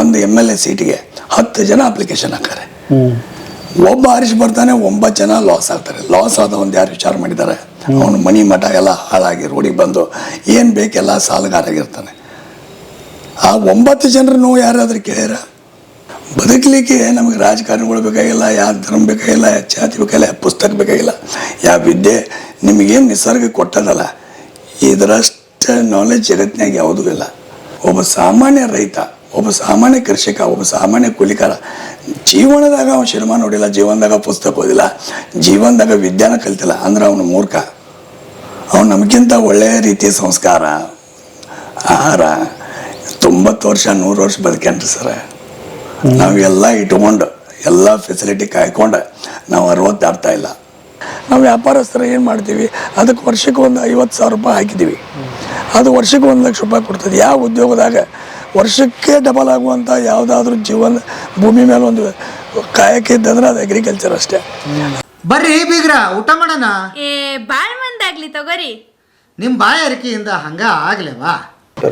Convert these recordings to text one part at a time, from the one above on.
ಒಂದು M L A ಸೀಟಿಗೆ ಹತ್ತು ಜನ ಅಪ್ಲಿಕೇಶನ್ ಹಾಕ್ತಾರೆ. ಒಬ್ಬ ಆರಿಸಿ ಬರ್ತಾನೆ, ಒಂಬತ್ತು ಜನ ಲಾಸ್ ಆಗ್ತಾರೆ. ಲಾಸ್ ಆದ ಒಂದು ಯಾರು ವಿಚಾರ ಮಾಡಿದ್ದಾರೆ? ಅವನು ಮನಿ ಮಠ ಎಲ್ಲ ಹಾಳಾಗಿ ರೋಡಿಗೆ ಬಂದು ಏನು ಬೇಕೆಲ್ಲ ಸಾಲಗಾರಾಗಿರ್ತಾನೆ ಆ ಒಂಬತ್ತು ಜನರ ನೋವು ಯಾರಾದರೂ ಕೇಳ್ಯಾರ? ಬದುಕಲಿಕ್ಕೆ ನಮಗೆ ರಾಜಕಾರಣಿಗಳು ಬೇಕಾಗಿಲ್ಲ, ಯಾವ ಧರ್ಮ ಬೇಕಾಗಿಲ್ಲ, ಯಾವ ಜಾತಿ ಬೇಕಾಗಿಲ್ಲ, ಯಾವ ಪುಸ್ತಕ ಬೇಕಾಗಿಲ್ಲ, ಯಾವ ವಿದ್ಯೆ ನಿಮಗೇನು ನಿಸರ್ಗ ಕೊಟ್ಟದಲ್ಲ, ಇದರಷ್ಟು ನಾಲೆಜ್ ಜಗತ್ತಿನಾಗ ಯಾವುದೂ ಇಲ್ಲ. ಒಬ್ಬ ಸಾಮಾನ್ಯ ರೈತ ಒಬ್ಬ ಸಾಮಾನ್ಯ ಕೃಷಿಕ ಒಬ್ಬ ಸಾಮಾನ್ಯ ಕೂಲಿಕಾರ, ಜೀವನದಾಗ ಅವನು ಸಿನಿಮಾ ನೋಡಿಲ್ಲ, ಜೀವನದಾಗ ಪುಸ್ತಕ ಓದಿಲ್ಲ, ಜೀವನದಾಗ ವಿಜ್ಞಾನ ಕಲಿತಿಲ್ಲ ಅಂದ್ರೆ ಅವನು ಮೂರ್ಖ. ಅವನು ನಮಗಿಂತ ಒಳ್ಳೆಯ ರೀತಿಯ ಸಂಸ್ಕಾರ, ಆಹಾರ, ತೊಂಬತ್ತು ವರ್ಷ, ನೂರು ವರ್ಷ ಬದುಕೇನ್ರಿ ಸರ. ನಾವೆಲ್ಲ ಇಟ್ಕೊಂಡು, ಎಲ್ಲ ಫೆಸಿಲಿಟಿ ಕಾಯ್ಕೊಂಡು ನಾವು ಅರವತ್ತು ದಾಟ್ತಾ ಇಲ್ಲ. ನಾವು ವ್ಯಾಪಾರಸ್ಥರು ಏನು ಮಾಡ್ತೀವಿ? ಅದಕ್ಕೆ ವರ್ಷಕ್ಕೆ ಒಂದು ಐವತ್ತು ಸಾವಿರ ರೂಪಾಯಿ ಹಾಕಿದ್ದೀವಿ ಅದು ವರ್ಷಕ್ಕೆ ಒಂದು ಲಕ್ಷ ರೂಪಾಯಿ ಕೊಡ್ತದೆ. ಯಾವ ಉದ್ಯೋಗದಾಗ ವರ್ಷಕ್ಕೆ ಡಬಲ್ ಆಗುವಂಥ ಯಾವುದಾದ್ರೂ ಜೀವನ ಭೂಮಿ ಮೇಲೆ ಒಂದು ಕಾಯಕ ಇದ್ದಂದ್ರೆ ಅದು ಅಗ್ರಿಕಲ್ಚರ್ ಅಷ್ಟೇ. ಬರ್ರಿ ಬೀಗ್ರ ಊಟ ಮಾಡೋಣ? ಏ ಬಾಳ್ ಮಂದಾಗ್ಲಿ ತಗೋರಿ. ನಿಮ್ಮ ಬಾಯ ಅರಿಕೆಯಿಂದ ಹಂಗ ಆಗ್ಲೇವಾ?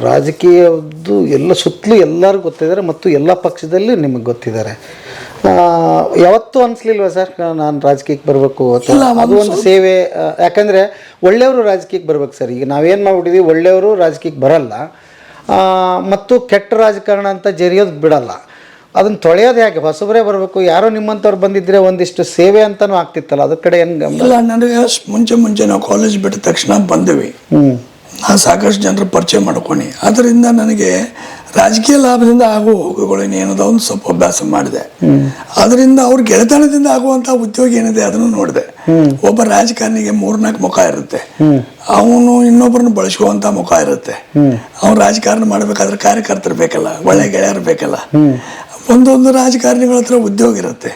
ರಾಜಕೀಯದ್ದು ಎಲ್ಲ ಸುತ್ತಲೂ ಎಲ್ಲರೂ ಗೊತ್ತಿದ್ದಾರೆ ಮತ್ತು ಎಲ್ಲ ಪಕ್ಷದಲ್ಲಿ ನಿಮಗೆ ಗೊತ್ತಿದ್ದಾರೆ. ಯಾವತ್ತೂ ಅನಿಸ್ಲಿಲ್ವ ಸರ್ ನಾನು ರಾಜಕೀಯಕ್ಕೆ ಬರಬೇಕು ಅಥವಾ ಅದು ಒಂದು ಸೇವೆ ಯಾಕಂದರೆ ಯಾಕಂದ್ರೆ ಒಳ್ಳೆಯವರು ರಾಜಕೀಯಕ್ಕೆ ಬರ್ಬೇಕು ಸರ್. ಈಗ ನಾವೇನು ಮಾಡ್ಬಿಟ್ಟಿದ್ದೀವಿ ಒಳ್ಳೆಯವರು ರಾಜಕೀಯಕ್ಕೆ ಬರಲ್ಲ. ಮತ್ತು ಕೆಟ್ಟ ರಾಜಕಾರಣ ಅಂತ ಜರಿಯೋದು ಬಿಡಲ್ಲ. ಅದನ್ನು ತೊಳೆಯೋದು ಹೇಗೆ ಹೊಸಬರೇ ಬರಬೇಕು. ಯಾರೋ ನಿಮ್ಮಂಥವ್ರು ಬಂದಿದ್ರೆ ಒಂದಿಷ್ಟು ಸೇವೆ ಅಂತಲೂ ಆಗ್ತಿತ್ತಲ್ಲ. ಅದ್ರ ಕಡೆ ಏನು ಗಮನ? ಇಲ್ಲ ನನಗೆ ಅಷ್ಟ್ ಮುಂಚೆ ಮುಂಚೆ ನಾವು ಕಾಲೇಜ್ ಬಿಟ್ಟ ತಕ್ಷಣ ಬಂದ್ವಿ. ಹ್ಞೂ ನಾನು ಸಾಕಷ್ಟು ಜನರು ಪರಿಚಯ ಮಾಡ್ಕೊಂಡು. ಅದರಿಂದ ನನಗೆ ರಾಜಕೀಯ ಲಾಭದಿಂದ ಆಗುವ ಹೋಗುಗಳು ಒಂದು ಸ್ವಲ್ಪ ಅಭ್ಯಾಸ ಮಾಡಿದೆ. ಅದರಿಂದ ಅವ್ರ ಗೆಳೆತನದಿಂದ ಆಗುವಂತಹ ಉದ್ಯೋಗ ಏನಿದೆ ಅದನ್ನು ನೋಡಿದೆ. ಒಬ್ಬ ರಾಜಕಾರಣಿಗೆ ಮೂರ್ನಾಲ್ಕು ಮುಖ ಇರುತ್ತೆ. ಅವನು ಇನ್ನೊಬ್ಬರನ್ನ ಬಳಸುವಂತ ಮುಖ ಇರುತ್ತೆ. ಅವ್ನು ರಾಜಕಾರಣ ಮಾಡಬೇಕಾದ್ರೆ ಕಾರ್ಯಕರ್ತರು ಬೇಕಲ್ಲ, ಒಳ್ಳೆ ಗೆಳೆಯರು ಬೇಕಲ್ಲ. ಒಂದೊಂದು ರಾಜಕಾರಣಿಗಳ ಹತ್ರ ಉದ್ಯೋಗ ಇರುತ್ತೆ.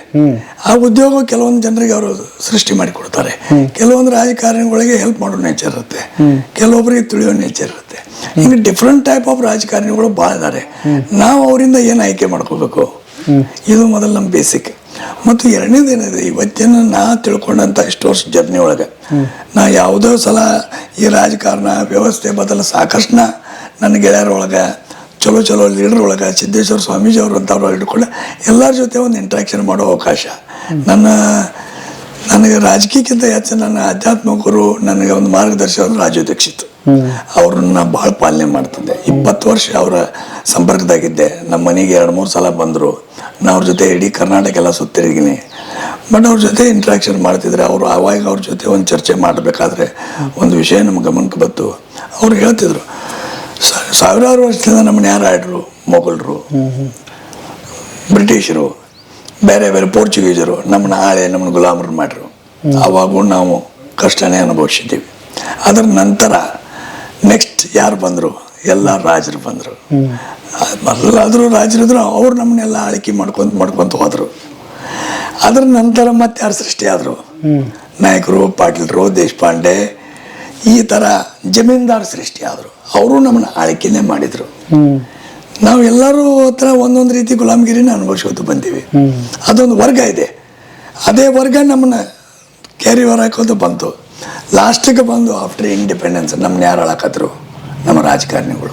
ಆ ಉದ್ಯೋಗ ಕೆಲವೊಂದು ಜನರಿಗೆ ಅವರು ಸೃಷ್ಟಿ ಮಾಡಿ ಕೊಡ್ತಾರೆ ಕೆಲವೊಂದು ರಾಜಕಾರಣಿಗಳಿಗೆ ಹೆಲ್ಪ್ ಮಾಡೋ ನೇಚರ್ ಇರುತ್ತೆ. ಕೆಲವೊಬ್ಬರಿಗೆ ತಿಳಿಯೋ ನೇಚರ್ ಇರುತ್ತೆ. ಹಿಂಗೆ ಡಿಫ್ರೆಂಟ್ ಟೈಪ್ ಆಫ್ ರಾಜಕಾರಣಿಗಳು ಭಾಳ ಇದ್ದಾರೆ ನಾವು ಅವರಿಂದ ಏನು ಆಯ್ಕೆ ಮಾಡ್ಕೋಬೇಕು? ಇದು ಮೊದಲು ನಮ್ಮ ಬೇಸಿಕ್ ಮತ್ತು ಎರಡನೇದು ಏನಿದೆ ಇವತ್ತಿನ ನಾ ತಿಳ್ಕೊಂಡಂಥ ಇಷ್ಟು ವರ್ಷ ಜರ್ನಿ ಒಳಗೆ. ನಾ ಯಾವುದೋ ಸಲ ಈ ರಾಜಕಾರಣ ವ್ಯವಸ್ಥೆ ಬದಲು ಸಾಕಷ್ಟು ನನ್ನ ಗೆಳೆಯರ ಒಳಗೆ ಚಲೋ ಚಲೋ ಲೀಡರ್ ಒಳಗೆ ಸಿದ್ದೇಶ್ವರ ಸ್ವಾಮೀಜಿ ಅವರು ಅಂತವ್ರು ಹಿಡ್ಕೊಂಡು ಎಲ್ಲರ ಜೊತೆ ಒಂದು ಇಂಟ್ರಾಕ್ಷನ್ ಮಾಡೋ ಅವಕಾಶ. ನನ್ನ, ನನಗೆ ರಾಜಕೀಯಕ್ಕಿಂತ ಹೆಚ್ಚು ನನ್ನ ಆಧ್ಯಾತ್ಮ ಗುರು ನನಗೆ ಒಂದು ಮಾರ್ಗದರ್ಶಕ ರಾಜು ದೀಕ್ಷಿತ್. ಅವ್ರನ್ನ ಭಾಳ ಪಾಲನೆ ಮಾಡ್ತಿದ್ದೆ. ಇಪ್ಪತ್ತು ವರ್ಷ ಅವರ ಸಂಪರ್ಕದಾಗಿದ್ದೆ. ನಮ್ಮ ಮನೆಗೆ ಎರಡು ಮೂರು ಸಲ ಬಂದರು. ನಾನು ಅವ್ರ ಜೊತೆ ಇಡೀ ಕರ್ನಾಟಕ ಎಲ್ಲ ಸುತ್ತಿರಿದ್ದೀನಿ. ಬಟ್ ಅವ್ರ ಜೊತೆ ಇಂಟ್ರಾಕ್ಷನ್ ಮಾಡ್ತಿದ್ರೆ ಅವರು ಆವಾಗ ಅವ್ರ ಜೊತೆ ಒಂದು ಚರ್ಚೆ ಮಾಡಬೇಕಾದ್ರೆ ಒಂದು ವಿಷಯ ನಮ್ಮ ಗಮನಕ್ಕೆ ಬಂತು. ಅವ್ರು ಹೇಳ್ತಿದ್ರು "ಸಾ- ಸಾವಿರಾರು ವರ್ಷದಿಂದ ನಮ್ಮನ್ನು ಯಾರು ಆಡ್ರು ಮೊಘಲರು ಬ್ರಿಟಿಷರು ಬೇರೆ ಬೇರೆ ಪೋರ್ಚುಗೀಸರು ನಮ್ಮನ್ನ ಆಳೆ ನಮ್ಮನ್ನ ಗುಲಾಮರು ಮಾಡ್ರು. ಅವಾಗೂ ನಾವು ಕಷ್ಟನೇ ಅನುಭವಿಸಿದ್ದೀವಿ. ಅದರ ನಂತರ ನೆಕ್ಸ್ಟ್ ಯಾರು ಬಂದರು? ಎಲ್ಲ ರಾಜರು ಬಂದರು. ಮೊದಲಾದರೂ ರಾಜರಿದ್ರು ಅವ್ರು ನಮ್ಮನ್ನೆಲ್ಲ ಆಳ್ಕೆ ಮಾಡ್ಕೊಂತ ಮಾಡ್ಕೊಂತ ಹೋದರು. ಅದರ ನಂತರ ಮತ್ತೆ ಯಾರು ಸೃಷ್ಟಿಯಾದರು? ನಾಯಕರು ಪಾಟೀಲರು ದೇಶಪಾಂಡೆ ಈ ಥರ ಜಮೀನ್ದಾರ್ ಸೃಷ್ಟಿ ಆದರು. ಅವರು ನಮ್ಮನ್ನ ಆಳ್ಕೆನೇ ಮಾಡಿದರು. ನಾವು ಎಲ್ಲರೂ ಹತ್ರ ಒಂದೊಂದು ರೀತಿ ಗುಲಾಮಗಿರಿನ ಅನುಭವಿಸೋದು ಬಂದೀವಿ. ಅದೊಂದು ವರ್ಗ ಇದೆ. ಅದೇ ವರ್ಗ ನಮ್ಮನ್ನ ಕ್ಯಾರಿ ಓವರ್ ಹಾಕೋದು ಬಂತು. ಲಾಸ್ಟಿಗೆ ಬಂದು ಆಫ್ಟರ್ ಇಂಡಿಪೆಂಡೆನ್ಸ್ ನಮ್ಮನ್ನ ಯಾರು ಹಾಕತ್ರು ನಮ್ಮ ರಾಜಕಾರಣಿಗಳು.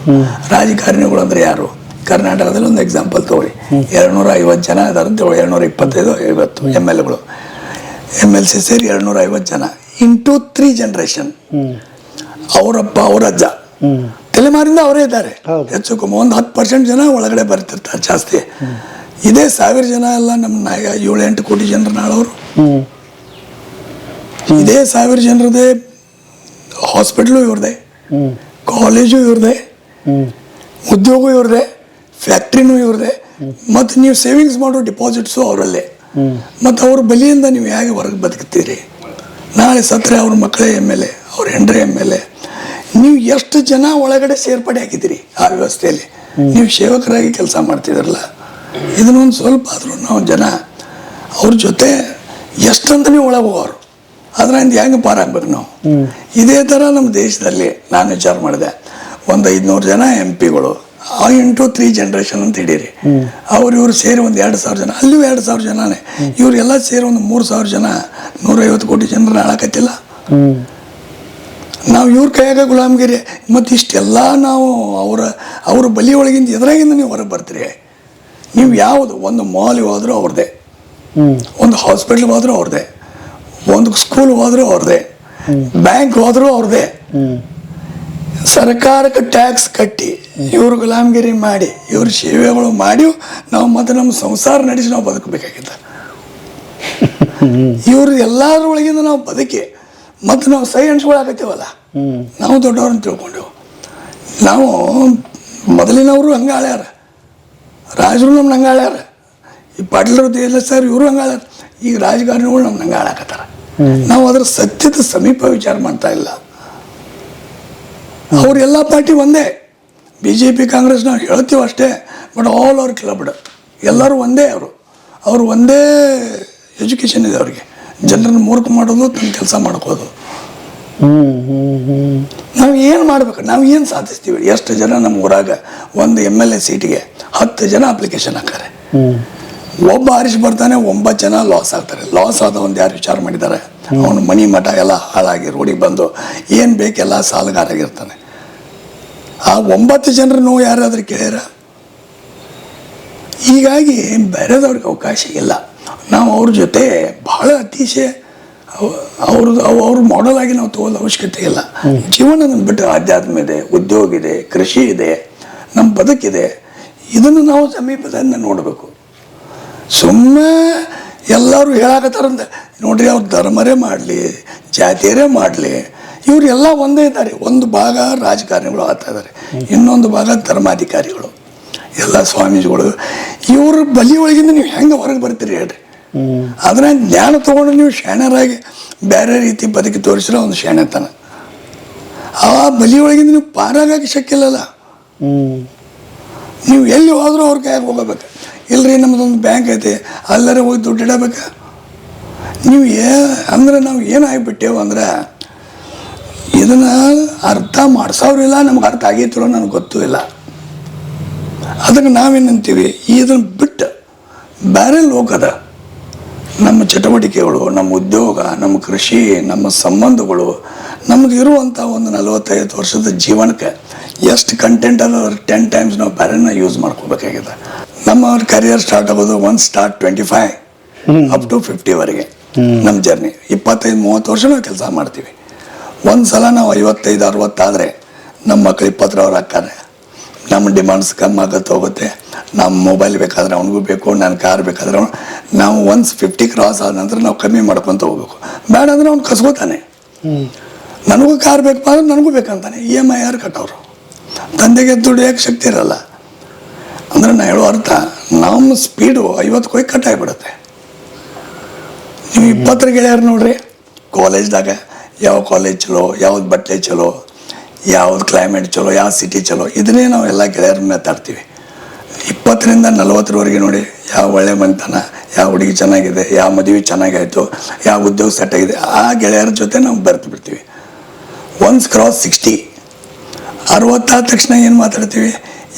ರಾಜಕಾರಣಿಗಳು ಅಂದ್ರೆ ಯಾರು? ಕರ್ನಾಟಕದಲ್ಲಿ ಒಂದು ಎಕ್ಸಾಂಪಲ್ ತಗೊಳ್ಳಿ. ಎರಡ್ನೂರ ಐವತ್ತು ಜನ ಅದಾರಂತ ಎರಡುನೂರ ಇಪ್ಪತ್ತೈದು ಐವತ್ತು ಎಂ ಎಲ್ ಎಗಳು. ಎಂ ಎಲ್ ಸಿ ಸೇರಿ ಎರಡ್ನೂರ ಐವತ್ತು ಜನ. ಇಂಟು ತ್ರೀ ಜನ್ರೇಷನ್ ಅವರಪ್ಪ ಅವರಜ್ಜ ತಲೆಮಾರಿಂದ ಅವರೇ ಇದ್ದಾರೆ. ಹೆಚ್ಚು ಕಮ್ಮಿ ಒಂದು ಹತ್ತು ಪರ್ಸೆಂಟ್ ಜನ ಒಳಗಡೆ ಬರ್ತಿರ್ತಾರೆ ಜಾಸ್ತಿ. ಇದೇ ಸಾವಿರ ಜನ ಎಲ್ಲ ನಮ್ಮ ಏಳು ಎಂಟು ಕೋಟಿ ಜನರ ನಾಳವರು ಇದೇ ಸಾವಿರ ಜನರದೇ ಹಾಸ್ಪಿಟ್ಲು ಇವ್ರದೆ. ಕಾಲೇಜು ಇವ್ರದೆ. ಉದ್ಯೋಗ ಇವ್ರದೆ. ಫ್ಯಾಕ್ಟ್ರಿನೂ ಇವ್ರದೆ. ಮತ್ತು ನೀವು ಸೇವಿಂಗ್ಸ್ ಮಾಡೋ ಡಿಪಾಸಿಟ್ಸು ಅವರಲ್ಲೇ. ಮತ್ತು ಅವ್ರ ಬಲಿಯಿಂದ ನೀವು ಹೇಗೆ ಹೊರಗೆ ಬದುಕ್ತೀರಿ? ನಾಳೆ ಸತ್ತರೆ ಅವ್ರ ಮಕ್ಕಳೇ ಎಂ ಎಲ್ ಎ ಅವ್ರ ಹೆಂಡ್ರೆ ಎಂ ಎಲ್ ಎ. ನೀವು ಎಷ್ಟು ಜನ ಒಳಗಡೆ ಸೇರ್ಪಡೆ ಆಗಿದ್ದೀರಿ ಆ ವ್ಯವಸ್ಥೆಯಲ್ಲಿ? ನೀವು ಸೇವಕರಾಗಿ ಕೆಲಸ ಮಾಡ್ತಿದ್ರಲ್ಲ? ಇದನ್ನೊಂದು ಸ್ವಲ್ಪ ಆದರೂ ನಾವು ಜನ ಅವ್ರ ಜೊತೆ ಎಷ್ಟಂತ ನೀವು ಒಳಗೆ ಹೋಗೋರು ಅದರಿಂದ ಹೆಂಗೆ ಪಾರಾಗ್ಬೇಕು ನಾವು? ಇದೇ ಥರ ನಮ್ಮ ದೇಶದಲ್ಲಿ ನಾನು ವಿಚಾರ ಮಾಡಿದೆ. ಒಂದು ಐದುನೂರು ಜನ ಎಂ ಪಿಗಳು ಆ ಇಂಟು ತ್ರೀ ಜನ್ರೇಷನ್ ಅಂತ ಹಿಡೀರಿ ಅವ್ರು ಇವ್ರು ಸೇರಿ ಒಂದು ಎರಡು ಸಾವಿರ ಜನ ಅಲ್ಲೂ ಎರಡು ಸಾವಿರ ಜನನೇ. ಇವರೆಲ್ಲ ಸೇರಿ ಒಂದು ಮೂರು ಸಾವಿರ ಜನ, ನೂರೈವತ್ತು ಕೋಟಿ ಜನರನ್ನ ಆಳಕತ್ತಿಲ್ಲ. ನಾವು ಇವ್ರ ಕೈಯಾಗ ಗುಲಾಮಗಿರಿ, ಮತ್ತು ಇಷ್ಟೆಲ್ಲ ನಾವು ಅವರ, ಅವ್ರ ಬಲಿ ಒಳಗಿಂದ ಎದುರಾಗಿಂದ ನೀವು ಹೊರಗೆ ಬರ್ತೀರಿ. ನೀವು ಯಾವುದು, ಒಂದು ಮಾಲಿಗೆ ಹೋದರೂ ಅವ್ರದ್ದೇ ಒಂದು ಹಾಸ್ಪಿಟ್ಲ್ಗೆ ಹೋದರೂ ಅವ್ರದ್ದೇ ಒಂದು ಸ್ಕೂಲ್ ಹೋದರೂ ಅವ್ರದ್ದೇ ಬ್ಯಾಂಕ್ ಹೋದರೂ ಅವ್ರದ್ದೇ ಸರ್ಕಾರಕ್ಕೆ ಟ್ಯಾಕ್ಸ್ ಕಟ್ಟಿ ಇವ್ರು ಗುಲಾಮಗಿರಿ ಮಾಡಿ ಇವ್ರ ಸೇವೆಗಳು ಮಾಡಿ ನಾವು ಮತ್ತೆ ನಮ್ಮ ಸಂಸಾರ ನಡೆಸಿ ನಾವು ಬದುಕಬೇಕಾಗಿದ್ದ ಇವ್ರ ಎಲ್ಲಾದ್ರ ಒಳಗಿಂದ ನಾವು ಬದುಕಿ ಮತ್ತು ನಾವು ಸೈ ಅನ್ಸ್ಕೊಳಕತ್ತೀವಲ್ಲ ನಾವು ದೊಡ್ಡವ್ರನ್ನ ತಿಳ್ಕೊಂಡೆವು. ನಾವು ಮೊದಲಿನವರು ಹಂಗೆ ಆಳ್ಯಾರ. ರಾಜರು ನಮ್ಮ ಹಂಗೆ ಆಳ್ಯಾರ. ಈ ಪಾಟೀಲರು ದೇಲ್ಲ ಸರ್ ಇವರು ಹಂಗೆ ಆಳ್ಯಾರ. ಈಗ ರಾಜಕಾರಣಿಗಳು ನಮ್ಮ ಹಂಗೆ ಆಳಾಕತ್ತಾರ. ನಾವು ಅದ್ರ ಸತ್ಯದ ಸಮೀಪ ವಿಚಾರ ಮಾಡ್ತಾ ಇಲ್ಲ. ಅವರೆಲ್ಲ ಪಾರ್ಟಿ ಒಂದೇ. ಬಿ ಜೆ ಪಿ ಕಾಂಗ್ರೆಸ್ ನಾವು ಹೇಳ್ತೀವಿ ಅಷ್ಟೇ ಬಟ್ ಆಲ್ ಅವ್ರ ಕ್ಲಬ್ಡ್ ಎಲ್ಲರೂ ಒಂದೇ ಅವರು. ಅವರು ಒಂದೇ ಎಜುಕೇಷನ್ ಇದೆ ಅವ್ರಿಗೆ. ಜನರನ್ನು ಮೂರ್ಖ ಮಾಡೋದು ತನ್ನ ಕೆಲಸ ಮಾಡ್ಕೋದು. ನಾವು ಏನು ಮಾಡ್ಬೇಕು? ನಾವು ಏನು ಸಾಧಿಸ್ತೀವಿ? ಎಷ್ಟು ಜನ ನಮ್ಮ ಊರಾಗ ಒಂದು ಎಂ ಎಲ್ ಎ ಸೀಟಿಗೆ ಹತ್ತು ಜನ ಅಪ್ಲಿಕೇಶನ್ ಹಾಕ್ತಾರೆ. ಒಬ್ಬ ಆರಿಸಿ ಬರ್ತಾನೆ ಒಂಬತ್ತು ಜನ ಲಾಸ್ ಆಗ್ತಾರೆ. ಲಾಸ್ ಆದ ಒಂದು ಯಾರು ವಿಚಾರ ಮಾಡಿದ್ದಾರೆ? ಅವನು ಮನಿ ಮಠ ಎಲ್ಲ ಹಾಳಾಗಿ ರೋಡಿಗೆ ಬಂದು ಏನು ಬೇಕೆಲ್ಲ ಸಾಲಗಾರಾಗಿರ್ತಾನೆ ಆ ಒಂಬತ್ತು ಜನರ ನೋವು ಯಾರಾದರೂ ಕೇಳ್ಯಾರ? ಹೀಗಾಗಿ ಬೇರೆದವ್ರಿಗೆ ಅವಕಾಶ ಇಲ್ಲ. ನಾವು ಅವ್ರ ಜೊತೆ ಬಹಳ ಅತಿಶಯ ಅವ- ಅವ್ರದ್ದು ಅವು ಅವ್ರ ಮಾಡೆಲ್ ಆಗಿ ನಾವು ತಗೊಳ್ಳೋ ಅವಶ್ಯಕತೆ ಇಲ್ಲ. ಜೀವನ ಬಿಟ್ಟು ಆಧ್ಯಾತ್ಮ ಇದೆ ಉದ್ಯೋಗ ಇದೆ ಕೃಷಿ ಇದೆ ನಮ್ಮ ಬದುಕಿದೆ. ಇದನ್ನು ನಾವು ಸಮೀಪದಿಂದ ನೋಡಬೇಕು. ಸುಮ್ಮನೆ ಎಲ್ಲರೂ ಹೇಳಾಕತ್ತಾರಂದ ನೋಡ್ರಿ ಅವ್ರು ಧರ್ಮರೇ ಮಾಡಲಿ ಜಾತಿಯರೇ ಮಾಡಲಿ ಇವರೆಲ್ಲ ಒಂದೇ ಇದ್ದಾರೆ. ಒಂದು ಭಾಗ ರಾಜಕಾರಣಿಗಳು ಆಗ್ತಾ ಇದ್ದಾರೆ. ಇನ್ನೊಂದು ಭಾಗ ಧರ್ಮಾಧಿಕಾರಿಗಳು. ಎಲ್ಲ ಸ್ವಾಮೀಜಿಗಳು. ಇವ್ರ ಬಲಿ ಒಳಗಿಂದ ನೀವು ಹೆಂಗೆ ಹೊರಗೆ ಬರ್ತೀರಿ ಹೇಳ್ರಿ. ಅದನ್ನ ಜ್ಞಾನ ತಗೊಂಡು ನೀವು ಶಾಣರಾಗಿ ಬೇರೆ ರೀತಿ ಬದುಕಿ ತೋರಿಸಿರೋ ಒಂದು ಶಾಣ್ಯತನ ಆ ಬಲಿ ಒಳಗಿಂದ ನೀವು ಪಾರಾಗಕ್ಕೆ ಶಕ್ಯ ಇಲ್ಲಲ್ಲ. ನೀವು ಎಲ್ಲಿ ಹೋದ್ರೂ ಅವ್ರ ಕೈಯಾಗ ಹೋಗಬೇಕು. ಇಲ್ರಿ ನಮ್ಮದೊಂದು ಬ್ಯಾಂಕ್ ಐತೆ, ಅಲ್ಲರೇ ಹೋಗಿ ದುಡ್ಡು ಇಡಬೇಕು. ನೀವು ಏ, ಅಂದ್ರೆ ನಾವು ಏನಾಗಿಬಿಟ್ಟೇವು ಅಂದ್ರೆ ಇದನ್ನು ಅರ್ಥ ಮಾಡಿಸೋರಿಲ್ಲ ನಮ್ಗೆ ಅರ್ಥ ಆಗೈತಿರೋ ನನಗೆ ಗೊತ್ತೂ ಇಲ್ಲ. ಅದಕ್ಕೆ ನಾವೇನಂತೀವಿ ಇದನ್ನು ಬಿಟ್ಟು ಬೇರೆ ಲೋಕದ ನಮ್ಮ ಚಟುವಟಿಕೆಗಳು ನಮ್ಮ ಉದ್ಯೋಗ ನಮ್ಮ ಕೃಷಿ ನಮ್ಮ ಸಂಬಂಧಗಳು ನಮ್ಗೆ ಇರುವಂಥ ಒಂದು ನಲವತ್ತೈದು ವರ್ಷದ ಜೀವನಕ್ಕೆ ಎಷ್ಟು ಕಂಟೆಂಟ್ ಅದ ಟೆನ್ ಟೈಮ್ಸ್ ನಾವು ಬೇರೆನ ಯೂಸ್ ಮಾಡ್ಕೋಬೇಕಾಗಿದೆ. ನಮ್ಮ ಕರಿಯರ್ ಸ್ಟಾರ್ಟ್ ಆಗೋದು one start twenty five up to ಫಿಫ್ಟಿವರೆಗೆ ನಮ್ಮ ಜರ್ನಿ ಇಪ್ಪತ್ತೈದು ಮೂವತ್ತು ವರ್ಷ ನಾವು ಕೆಲಸ ಮಾಡ್ತೀವಿ. ಒಂದು ಸಲ ನಾವು ಐವತ್ತೈದು, ಅರವತ್ತಾದರೆ ನಮ್ಮ ಮಕ್ಳು ಇಪ್ಪತ್ತರವ್ರು ಹಾಕ್ತಾರೆ ನಮ್ಮ ಡಿಮಾಂಡ್ಸ್ ಕಮ್ಮಿ ಆಗತ್ತೆ, ಹೋಗುತ್ತೆ. ನಮ್ಮ ಮೊಬೈಲ್ ಬೇಕಾದ್ರೆ ಅವನಿಗೂ ಬೇಕು, ನನ್ನ ಕಾರ್ ಬೇಕಾದ್ರೆ ಅವ್ನು, ನಾವು ಒನ್ಸ್ ಫಿಫ್ಟಿ ಕ್ರಾಸ್ ಆದ ನಂತರ ನಾವು ಕಮ್ಮಿ ಮಾಡ್ಕೊತ ಹೋಗ್ಬೇಕು. ಬೇಡ ಅಂದ್ರೆ ಅವ್ನು ಕಸ್ಕೋತಾನೆ. ನನಗೂ ಕಾರ್ ಬೇಕಪ್ಪ ಅಂದ್ರೆ ನನಗೂ ಬೇಕಂತಾನೆ. ಇ ಎಂ ಐ ಯಾರು ಕಟ್ಟೋರು? ತಂದೆಗೆ ದುಡಿಯೋಕೆ ಶಕ್ತಿ ಇರಲ್ಲ? ಅಂದ್ರೆ ನಾ ಹೇಳೋ ಅರ್ಥ, ನಮ್ಮ ಸ್ಪೀಡು ಐವತ್ತು ಹೋಗಿ ಕಟ್ ಆಗಿಬಿಡುತ್ತೆ. ನೀವು ಇಪ್ಪತ್ತರ ಗೆಳೆಯರು ನೋಡ್ರಿ ಕಾಲೇಜ್ದಾಗ ಯಾವ ಕಾಲೇಜ್ ಚಲೋ, ಯಾವ್ದು ಬಟ್ಟೆ ಚಲೋ, ಯಾವ್ದು ಕ್ಲೈಮೇಟ್ ಚಲೋ, ಯಾವ ಸಿಟಿ ಚಲೋ, ಇದನ್ನೇ ನಾವು ಎಲ್ಲ ಗೆಳೆಯರ ಮಾತಾಡ್ತೀವಿ ಇಪ್ಪತ್ತರಿಂದ ನಲವತ್ತರವರೆಗೆ ನೋಡಿ ಯಾವ ಒಳ್ಳೆ ಮನೆತನ, ಯಾವ ಹುಡುಗಿ ಚೆನ್ನಾಗಿದೆ, ಯಾವ ಮದುವೆ ಚೆನ್ನಾಗಾಯಿತು, ಯಾವ ಉದ್ಯೋಗ ಸೆಟ್ ಆಗಿದೆ, ಆ ಗೆಳೆಯರ ಜೊತೆ ನಾವು ಬರ್ತು ಬಿಡ್ತೀವಿ. ಒನ್ಸ್ ಕ್ರಾಸ್ ಸಿಕ್ಸ್ಟಿ ಅರವತ್ತಾದ ತಕ್ಷಣ ಏನು ಮಾತಾಡ್ತೀವಿ?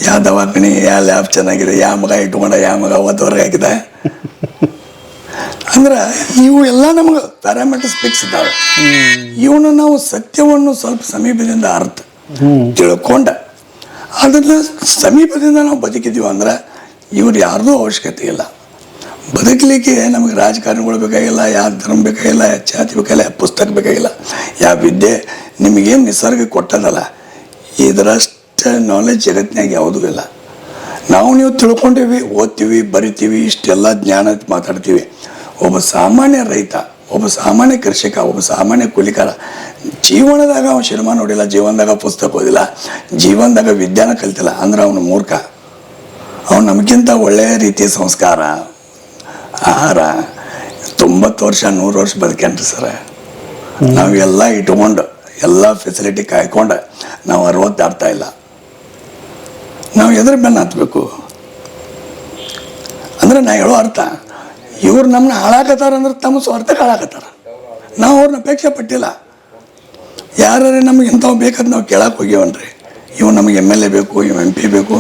ಯಾವ ದವಾಖಾನೆ ಯಾವ ಲ್ಯಾಬ್ ಚೆನ್ನಾಗಿದೆ ಯಾವ ಮಗ ಇಟ್ಕೊಂಡ ಯಾವ ಮಗ ಅವತ್ತವರೆಗೆ ಆಗಿದೆ ಅಂದ್ರೆ ಇವು ಎಲ್ಲ ನಮಗೆ ಪ್ಯಾರಾಮೀಟರ್ಸ್ ಫಿಕ್ಸ್ ಇದ್ದಾವೆ. ಇವನು ನಾವು ಸತ್ಯವನ್ನು ಸ್ವಲ್ಪ ಸಮೀಪದಿಂದ ಅರ್ಥ ತಿಳ್ಕೊಂಡ. ಅದನ್ನ ಸಮೀಪದಿಂದ ನಾವು ಬದುಕಿದ್ದೀವಿ ಅಂದ್ರೆ ಇವ್ರು ಯಾರ್ದೂ ಅವಶ್ಯಕತೆ ಇಲ್ಲ. ಬದುಕಲಿಕ್ಕೆ ನಮಗೆ ರಾಜಕಾರಣಿಗಳು ಬೇಕಾಗಿಲ್ಲ, ಯಾವ ಧರ್ಮ ಬೇಕಾಗಿಲ್ಲ, ಯಾವ ಜಾತಿ ಬೇಕಾಗಿಲ್ಲ, ಯಾವ ಪುಸ್ತಕ ಬೇಕಾಗಿಲ್ಲ, ಯಾವ ವಿದ್ಯೆ ನಿಮಗೇನು ನಿಸರ್ಗ ಕೊಟ್ಟದಲ್ಲ, ಇದರಷ್ಟು ನಾಲೆಜ್ ಜಗತ್ತಿನಾಗ ಯಾವುದೂ ಇಲ್ಲ. ನಾವು ನೀವು ತಿಳ್ಕೊಂಡಿವಿ, ಓದ್ತೀವಿ, ಬರಿತೀವಿ, ಇಷ್ಟೆಲ್ಲ ಜ್ಞಾನ ಮಾತಾಡ್ತೀವಿ. ಒಬ್ಬ ಸಾಮಾನ್ಯ ರೈತ, ಒಬ್ಬ ಸಾಮಾನ್ಯ ಕೃಷಿಕ, ಒಬ್ಬ ಸಾಮಾನ್ಯ ಕೂಲಿಕಾರ, ಜೀವನದಾಗ ಅವನು ಸಿನಿಮಾ ನೋಡಿಲ್ಲ, ಜೀವನದಾಗ ಪುಸ್ತಕ ಓದಿಲ್ಲ, ಜೀವನದಾಗ ವಿಜ್ಞಾನ ಕಲಿತಿಲ್ಲ ಅಂದ್ರೆ ಅವನು ಮೂರ್ಖ. ಅವನು ನಮಗಿಂತ ಒಳ್ಳೆಯ ರೀತಿಯ ಸಂಸ್ಕಾರ, ಆಹಾರ, ತೊಂಬತ್ತು ವರ್ಷ, ನೂರು ವರ್ಷ ಬದುಕೇನ್ರಿ ಸರ. ನಾವೆಲ್ಲ ಇಟ್ಕೊಂಡು, ಎಲ್ಲ ಫೆಸಿಲಿಟಿ ಕಾಯ್ಕೊಂಡು ನಾವು ಅರವತ್ತು ದಾಟ್ತಾ ಇಲ್ಲ. ನಾವು ಎದ್ರ ಬೆನ್ನ ಹತ್ಬೇಕು ಅಂದರೆ ನಾ ಹೇಳೋ ಅರ್ಥ. ಇವ್ರು ನಮ್ಮನ್ನ ಹಾಳಾಕತ್ತಾರ ಅಂದ್ರೆ ತಮ್ಮ ಸ್ವಾರ್ಥಕ್ಕೆ ಹಾಳಾಕತ್ತಾರ. ನಾವು ಅವ್ರನ್ನ ಅಪೇಕ್ಷೆ ಪಟ್ಟಿಲ್ಲ. ಯಾರೇ ನಮ್ಗೆ ಇಂಥವು ಬೇಕಂತ ನಾವು ಕೇಳಕ್ಕೆ ಹೋಗ್ಯವನ್ರಿ. ಇವ್ ನಮಗೆ ಎಂ ಎಲ್ ಎ ಬೇಕು ಇವ್ ಎಂ ಪಿ ಬೇಕು.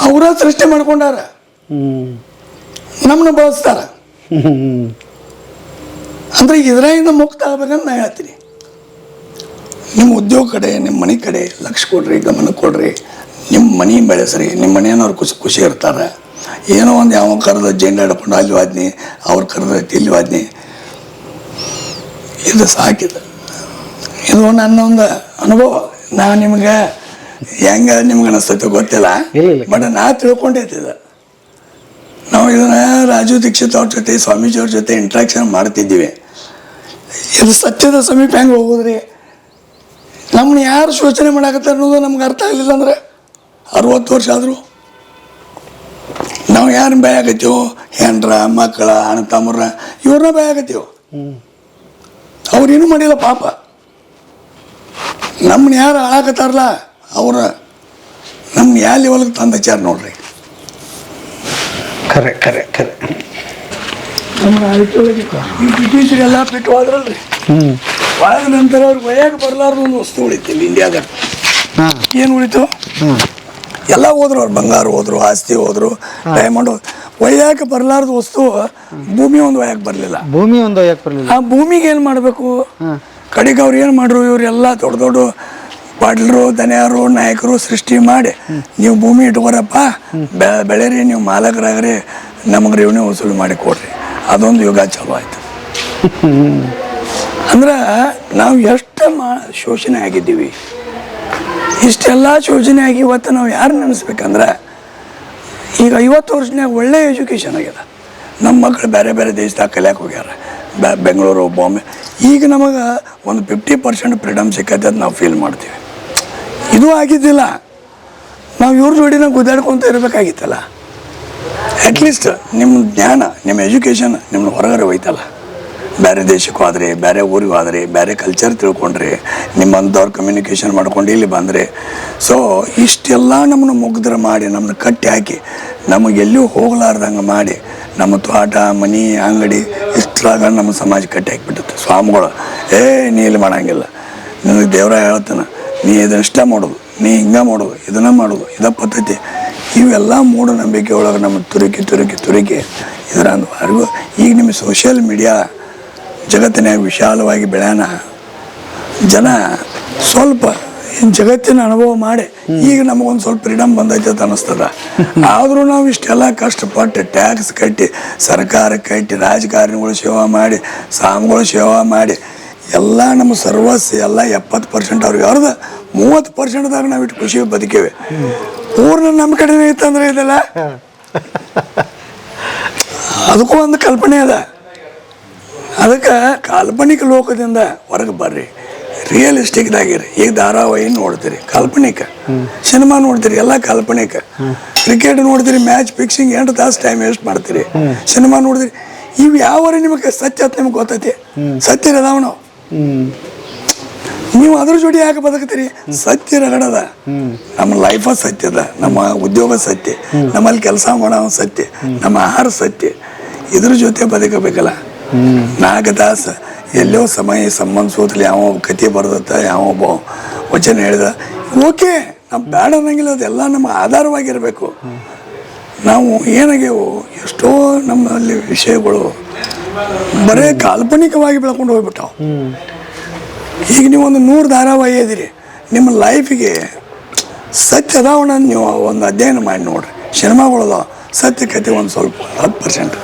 ಅವರ ಸೃಷ್ಟಿ ಮಾಡ್ಕೊಂಡಾರ. ನಮ್ಮನ್ನ ಬಳಸ್ತಾರ. ಅಂದ್ರೆ ಇದರಿಂದ ಮುಕ್ತ ಆಗ್ಬೇಕಂತ ನಾ ಹೇಳ್ತೀನಿ. ನಿಮ್ಮ ಉದ್ಯೋಗ ಕಡೆ ನಿಮ್ಮ ಮನೆ ಕಡೆ ಲಕ್ಷ ಕೊಡ್ರಿ, ಗಮನ ಕೊಡ್ರಿ. ನಿಮ್ಮ ಮನೆ ಬೆಳೆಸ್ರಿ ನಿಮ್ಮ ಮನೆಯವ್ರು ಖುಷಿ ಖುಷಿ ಇರ್ತಾರೆ. ಏನೋ ಒಂದು ಯಾವ ಕರೆದ ಜೆಂಡ ಹಿಡ್ಕೊಂಡು ಅಲ್ಲಿ ವಾದ್ನಿ ಅವ್ರು ಕರೆದ ಇಲ್ಲಿ ವಾದ್ನಿ. ಇದು ಸಾಕಿದ ಇದು ನನ್ನ ಒಂದು ಅನುಭವ. ನಾ ನಿಮ್ಗೆ ಹೆಂಗ ನಿಮ್ಗೆ ಅನಿಸ್ತೈತೆ ಗೊತ್ತಿಲ್ಲ. ಬಟ್ ನಾ ತಿಳ್ಕೊಂಡಿದ್ದೆ ನಾವು ಇದನ್ನ ರಾಜು ದೀಕ್ಷಿತ್ ಅವ್ರ ಜೊತೆ ಸ್ವಾಮೀಜಿ ಅವ್ರ ಜೊತೆ ಇಂಟ್ರಾಕ್ಷನ್ ಮಾಡ್ತಿದ್ದೀವಿ. ಇದು ಸತ್ಯದ ಸಮೀಪ ಹೆಂಗೆ ಹೋಗೋದ್ರಿ? ನಮ್ಮನ್ನ ಯಾರು ಶೋಚನೆ ಮಾಡಾಕತ್ತಾರ ಅನ್ನೋದು ನಮ್ಗೆ ಅರ್ಥ ಆಗಲಿಲ್ಲ ಅಂದ್ರೆ ಅರವತ್ತು ವರ್ಷ ಆದರೂ ನಾವು ಯಾರನ್ನ ಬೇಯಾಕತ್ತೀವೋ ಹೆಂಡ್ರ ಮಕ್ಕಳ ಅಣ್ಣ ತಮ್ಮರ ಇವ್ರನ್ನ ಬೇಯಾಕತ್ತೀವೋ ಅವ್ರೇನು ಮಾಡಿಲ್ಲ ಪಾಪ. ನಮ್ಮನ್ನ ಯಾರು ಹಾಳಾಕತ್ತಾರಲ್ಲ ಅವ್ರ ನಮ್ಮ ಯಾವ ಲೆವೆಲ್ಗೆ ತಂದು ಹಚ್ಚಾರ ನೋಡ್ರಿ. ಖರೆ ಖರೆ ಖರೆ ನಮ್ಮ ಈ ಬ್ರಿಟಿಷರೆಲ್ಲ ಬಿಟ್ಟು ಹೋದ್ರಲ್ರಿ. ಹ್ಞೂ ಒಳಗ ನಂತರ ಅವ್ರಿಗೆ ಒಯ್ಯಾಕೆ ಬರಲಾರ್ದು ಒಂದು ವಸ್ತು ಉಳಿತಿ ಇಲ್ಲಿ ಇಂಡಿಯಾದಾಗ ಹಾಂ. ಏನು ಉಳಿತು? ಎಲ್ಲ ಹೋದ್ರು ಅವ್ರು ಬಂಗಾರ ಹೋದ್ರು ಆಸ್ತಿ ಹೋದ್ರು ಡೈಮಂಡ್ ಒಯ್ಯಾಕೆ ಬರಲಾರ್ದ ವಸ್ತು ಭೂಮಿ ಒಂದು ಒಯ್ಯಾಕೆ ಬರಲಿಲ್ಲ. ಭೂಮಿ ಒಂದು ಯಾಕೆ ಬರಲಿಲ್ಲ. ಆ ಭೂಮಿಗೆ ಏನು ಮಾಡಬೇಕು? ಕಡೆಗೆ ಅವ್ರು ಏನು ಮಾಡ್ರು? ಇವರೆಲ್ಲ ದೊಡ್ಡ ದೊಡ್ಡ ಪಾಟ್ಲರು ದನಿಯರು ನಾಯಕರು ಸೃಷ್ಟಿ ಮಾಡಿ ನೀವು ಭೂಮಿ ಇಟ್ಕೊರಪ್ಪ ಬೆಳೆರಿ ನೀವು ಮಾಲಕರಾಗ್ರಿ ನಮಗೆ ರೆವಿನ್ಯೂ ವಸೂಲಿ ಮಾಡಿ ಕೊಡ್ರಿ. ಅದೊಂದು ಯುಗ ಚಾಲು ಆಯ್ತು. ಅಂದ್ರೆ ನಾವು ಎಷ್ಟು ಮಾ ಶೋಷಣೆ ಆಗಿದ್ದೀವಿ. ಇಷ್ಟೆಲ್ಲ ಆಗಿ ಇವತ್ತು ನಾವು ಯಾರು ನೆನೆಸ್ಬೇಕಂದ್ರೆ ಈಗ ಐವತ್ತು ವರ್ಷನಾಗ ಒಳ್ಳೆ ಎಜುಕೇಷನ್ ಆಗ್ಯದ. ನಮ್ಮ ಮಕ್ಕಳು ಬೇರೆ ಬೇರೆ ದೇಶದಾಗ ಕಲಿಯಕ್ಕೆ ಹೋಗ್ಯಾರ. ಬೆಂಗಳೂರು, ಬಾಂಬೆ. ಈಗ ನಮಗೆ ಒಂದು ಫಿಫ್ಟಿ ಪರ್ಸೆಂಟ್ ಫ್ರೀಡಮ್ ಸಿಕ್ಕತ್ತೆ ಅಂತ ನಾವು ಫೀಲ್ ಮಾಡ್ತೀವಿ. ಇದು ಆಗಿದ್ದಿಲ್ಲ. ನಾವು ಇವ್ರ ಜೋಡಿನ ಗುದ್ದಾಡ್ಕೊತ ಇರಬೇಕಾಗಿತ್ತಲ್ಲ. ಅಟ್ಲೀಸ್ಟ್ ನಿಮ್ಮ ಜ್ಞಾನ ನಿಮ್ಮ ಎಜುಕೇಷನ್ ನಿಮ್ಮನ್ನ ಹೊರಗಡೆ ಹೋಯ್ತಲ್ಲ. ಬೇರೆ ದೇಶಕ್ಕೆ ಆದರೆ ಬೇರೆ ಊರಿಗೆ ಆದರೆ ಬೇರೆ ಕಲ್ಚರ್ ತಿಳ್ಕೊಂಡ್ರೆ, ನಿಮ್ಮಂಥವ್ರು ಕಮ್ಯುನಿಕೇಷನ್ ಮಾಡ್ಕೊಂಡು ಇಲ್ಲಿ ಬಂದರೆ ಸೊ ಇಷ್ಟೆಲ್ಲ ನಮ್ಮನ್ನು ಮುಗ್ದ್ರ ಮಾಡಿ, ನಮ್ಮನ್ನ ಕಟ್ಟಿ ಹಾಕಿ, ನಮಗೆ ಎಲ್ಲೂ ಹೋಗ್ಲಾರ್ದಂಗೆ ಮಾಡಿ, ನಮ್ಮ ತೋಟ, ಮನೆ, ಅಂಗಡಿ, ಇಷ್ಟರಾಗ ನಮ್ಮ ಸಮಾಜ ಕಟ್ಟಿ ಹಾಕಿಬಿಟ್ಟುತ್ತೆ. ಸ್ವಾಮಿಗಳು, ಏ, ನೀ ಇಲ್ಲಿ ಮಾಡೋಂಗಿಲ್ಲ. ನಿನಗೆ ದೇವ್ರ ಹೇಳ್ತಾನೆ. ನೀ ಇದನ್ನ ಇಷ್ಟ ಮಾಡೋದು. ನೀ ಹಿಂಗೆ ಮಾಡೋದು. ಇದನ್ನ ಮಾಡೋದು. ಇದ ಪದ್ಧತಿ. ಇವೆಲ್ಲ ಮೂಢನಂಬಿಕೆ ಒಳಗೆ ನಮ್ಮ ತುರುಕಿ ತುರುಕಿ ತುರುಕಿ ಇದರ ಅಂದ್ರೆ ಈಗ ನಿಮ್ಮ ಸೋಷಿಯಲ್ ಮೀಡಿಯಾ ಜಗತ್ತಿನಾಗ ವಿಶಾಲವಾಗಿ ಬೆಳೆಯೋಣ ಜನ ಸ್ವಲ್ಪ ಜಗತ್ತಿನ ಅನುಭವ ಮಾಡಿ ಈಗ ನಮಗೊಂದು ಸ್ವಲ್ಪ ಫ್ರೀಡಮ್ ಬಂದೈತೆ ಅಂತ ಅನಿಸ್ತದ. ಆದರೂ ನಾವು ಇಷ್ಟೆಲ್ಲ ಕಷ್ಟಪಟ್ಟು ಟ್ಯಾಕ್ಸ್ ಕಟ್ಟಿ ಸರ್ಕಾರ ಕಟ್ಟಿ ರಾಜಕಾರಣಿಗಳು ಸೇವಾ ಮಾಡಿ ಸಾಮಗಳು ಸೇವಾ ಮಾಡಿ ಎಲ್ಲ ನಮ್ಮ ಸರ್ವಸ್ ಎಲ್ಲ ಎಪ್ಪತ್ತು ಪರ್ಸೆಂಟ್ ಅವ್ರಿಗೆ ಅವ್ರದ್ದು ಮೂವತ್ತು ಪರ್ಸೆಂಟ್ದಾಗ ನಾವು ಇಟ್ಟು ಖುಷಿ ಬದುಕೇವೆ. ಪೂರ್ಣ ನಮ್ಮ ಕಡೆನೇ ಇತ್ತಂದ್ರೆ ಇದೆಲ್ಲ? ಅದಕ್ಕೂ ಒಂದು ಕಲ್ಪನೆ ಅದ. ಅದಕ್ಕೆ ಕಾಲ್ಪನಿಕ ಲೋಕದಿಂದ ಹೊರಗೆ ಬರ್ರಿ. ರಿಯಲಿಸ್ಟಿಕ್ದಾಗಿರಿ ಈಗ ಧಾರಾವಾಹಿ ನೋಡ್ತೀರಿ. ಕಾಲ್ಪನಿಕ. ಸಿನಿಮಾ ನೋಡ್ತೀರಿ. ಎಲ್ಲ ಕಾಲ್ಪನಿಕ. ಕ್ರಿಕೆಟ್ ನೋಡ್ತೀರಿ. ಮ್ಯಾಚ್ ಫಿಕ್ಸಿಂಗ್ ಎಂಟು ತಾಸು ಟೈಮ್ ವೇಸ್ಟ್ ಮಾಡ್ತೀರಿ. ಸಿನಿಮಾ ನೋಡಿದ್ರಿ ಇವು ಯಾವ ನಿಮಗೆ ಸತ್ಯ ಅಂತ ನಿಮ್ಗೆ ಗೊತ್ತೈತಿ? ಸತ್ಯ ಅದಾವ ನಾವು ನೀವು ಅದ್ರ ಜೋಡಿ ಯಾಕೆ ಬದುಕ್ತೀರಿ? ಸತ್ಯ ರಗಡದ. ನಮ್ಮ ಲೈಫ ಸತ್ಯದ ನಮ್ಮ ಉದ್ಯೋಗ ಸತ್ಯ. ನಮ್ಮಲ್ಲಿ ಕೆಲಸ ಮಾಡೋ ಸತ್ಯ. ನಮ್ಮ ಆಹಾರ ಸತ್ಯ. ಇದ್ರ ಜೊತೆ ಬದುಕಬೇಕಲ್ಲ. ನಾಲ್ಕು ತಾಸು ಎಲ್ಲೋ ಸಮಯ ಸಂಬಂಧ ಸೋತಲಿ ಯಾವ ಕತೆ ಬರ್ದತ್ತ, ಯಾವ ಒಬ್ಬ ವಚನ ಹೇಳಿದ, ಓಕೆ ನಮ್ಮ ಬೇಡ ಅನ್ನಂಗಿಲ್ಲ, ಅದೆಲ್ಲ ನಮ್ಮ ಆಧಾರವಾಗಿರಬೇಕು. ನಾವು ಏನಾಗ್ಯವು, ಎಷ್ಟೋ ನಮ್ಮಲ್ಲಿ ವಿಷಯಗಳು ಬರೇ ಕಾಲ್ಪನಿಕವಾಗಿ ಬೆಳ್ಕೊಂಡು ಹೋಗ್ಬಿಟ್ಟಾವು. ಈಗ ನೀವು ಒಂದು ನೂರು ಧಾರಾವಾಹಿ ಇದ್ದೀರಿ ನಿಮ್ಮ ಲೈಫಿಗೆ ಸತ್ಯ ಅದಾವಣ ನೀವು ಒಂದು ಅಧ್ಯಯನ ಮಾಡಿ ನೋಡ್ರಿ. ಸಿನಿಮಾಗಳು ಸತ್ಯ ಕತೆ ಒಂದು ಸ್ವಲ್ಪ ಹತ್ತು ಪರ್ಸೆಂಟ್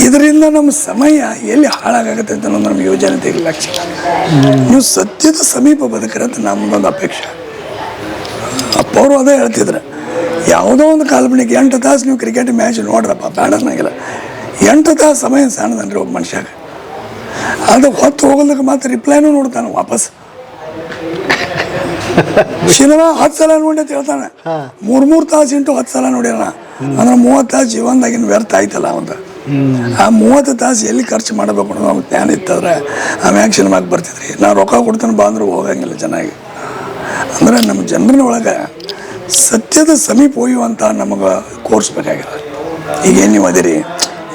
ಇದರಿಂದ ನಮ್ಮ ಸಮಯ ಎಲ್ಲಿ ಹಾಳಾಗತ್ತೆ ಅಂತ ನಮ್ಮ ಯೋಜನೆ ತೆಗಿಲಕ್ಷ ನೀವು ಸತ್ಯದ ಸಮೀಪ ಬದುಕಿರಂತ ನಮ್ಮದೊಂದು ಅಪೇಕ್ಷೆ. ಅಪ್ಪವರು ಅದೇ ಹೇಳ್ತಿದ್ರು. ಯಾವುದೋ ಒಂದು ಕಾಲ್ಪನಿಕ ಎಂಟು ತಾಸು ನೀವು ಕ್ರಿಕೆಟ್ ಮ್ಯಾಚ್ ನೋಡ್ರಪ್ಪ ಬೇಡ ಅನ್ನಂಗಿಲ್ಲ ಎಂಟು ತಾಸು ಸಮಯ ಸಣ್ಣದನ್ರಿ ಒಬ್ಬ ಮನುಷ್ಯಾಗ. ಅದು ಹೊತ್ತು ಹೋಗೋದಕ್ಕೆ ಮಾತ್ರ ರಿಪ್ಲೈನೂ ನೋಡ್ತಾನೆ ವಾಪಸ್. ಸಿನಿಮಾ ಹತ್ತು ಸಲ ನೋಡಿ ಅಂತ ಹೇಳ್ತಾನೆ ಮೂರು ಮೂರು ತಾಸು ಇಂಟು ಹತ್ತು ಸಲ ನೋಡ್ಯಾನ ಅಂದ್ರೆ ಮೂವತ್ತು ತಾಸು ಜೀವನದಾಗಿನ ವ್ಯರ್ಥ ಆಯ್ತಲ್ಲ ಅವಂದ. ಆ ಮೂವತ್ತು ತಾಸು ಎಲ್ಲಿ ಖರ್ಚು ಮಾಡಬೇಕು ಅನ್ನೋದು ನಮ್ಗೆ ಜ್ಞಾನ ಇತ್ತಂದ್ರೆ ಆಮ್ಯಾಗ ಸಿನಿಮಾಗೆ ಬರ್ತಿದ್ರಿ? ನಾ ರೊಕ್ಕ ಕೊಡ್ತಾನೆ ಬಾ ಅಂದ್ರೆ ಹೋಗಂಗಿಲ್ಲ ಚೆನ್ನಾಗಿ. ಅಂದ್ರೆ ನಮ್ಮ ಜನರಿನ ಒಳಗೆ ಸತ್ಯದ ಸಮೀಪ ಒಯ್ಯುವಂಥ ನಮಗೆ ಕೋರ್ಸ್ ಬೇಕಾಗಿದೆ ಈಗೇನು ನೀವು ಅದಿರಿ?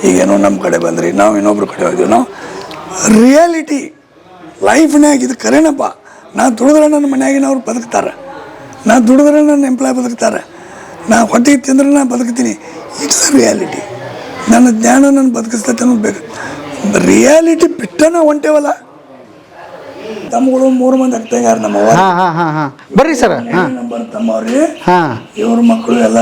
ಈಗೇನೋ ನಮ್ಮ ಕಡೆ ಬಂದ್ರಿ, ನಾವು ಇನ್ನೊಬ್ರ ಕಡೆ ಹೋದ್ವಿ. ನಾವು ರಿಯಾಲಿಟಿ ಲೈಫ್ನಾಗ ಇದು ಕರೆನಪ್ಪ ನಾ ದುಡಿದ್ರೆ ನನ್ನ ಮನೆಯಾಗಿನವ್ರು ಬದುಕ್ತಾರೆ. ನಾ ದುಡಿದ್ರೆ ನನ್ನ ಎಂಪ್ಲಾಯ್ ಬದುಕ್ತಾರೆ. ನಾ ಹೊಟ್ಟೆಗೆ ತಿಂದ್ರೆ ನಾ ಬದುಕ್ತೀನಿ. It's a reality. ನನ್ನ ಜ್ಞಾನ ನನ್ನ ಬದುಕಿಸ್ತೈತೆ ಅನ್ನೋದು ಬೇಕು. ರಿಯಾಲಿಟಿ ಬಿಟ್ಟ ನಾವು ಹೊಂಟೇವಲ್ಲ ತಮ್ಮಗಳು ಮೂರು ಮಂದಿ ನಮ್ಮ ಹಾಂ ಹಾಂ ಹಾಂ ಬರ್ರಿ ಸರ್. ನಂಬರ್ ತಮ್ಮವ್ರಿ ಹಾಂ. ಇವ್ರ ಮಕ್ಕಳು ಎಲ್ಲ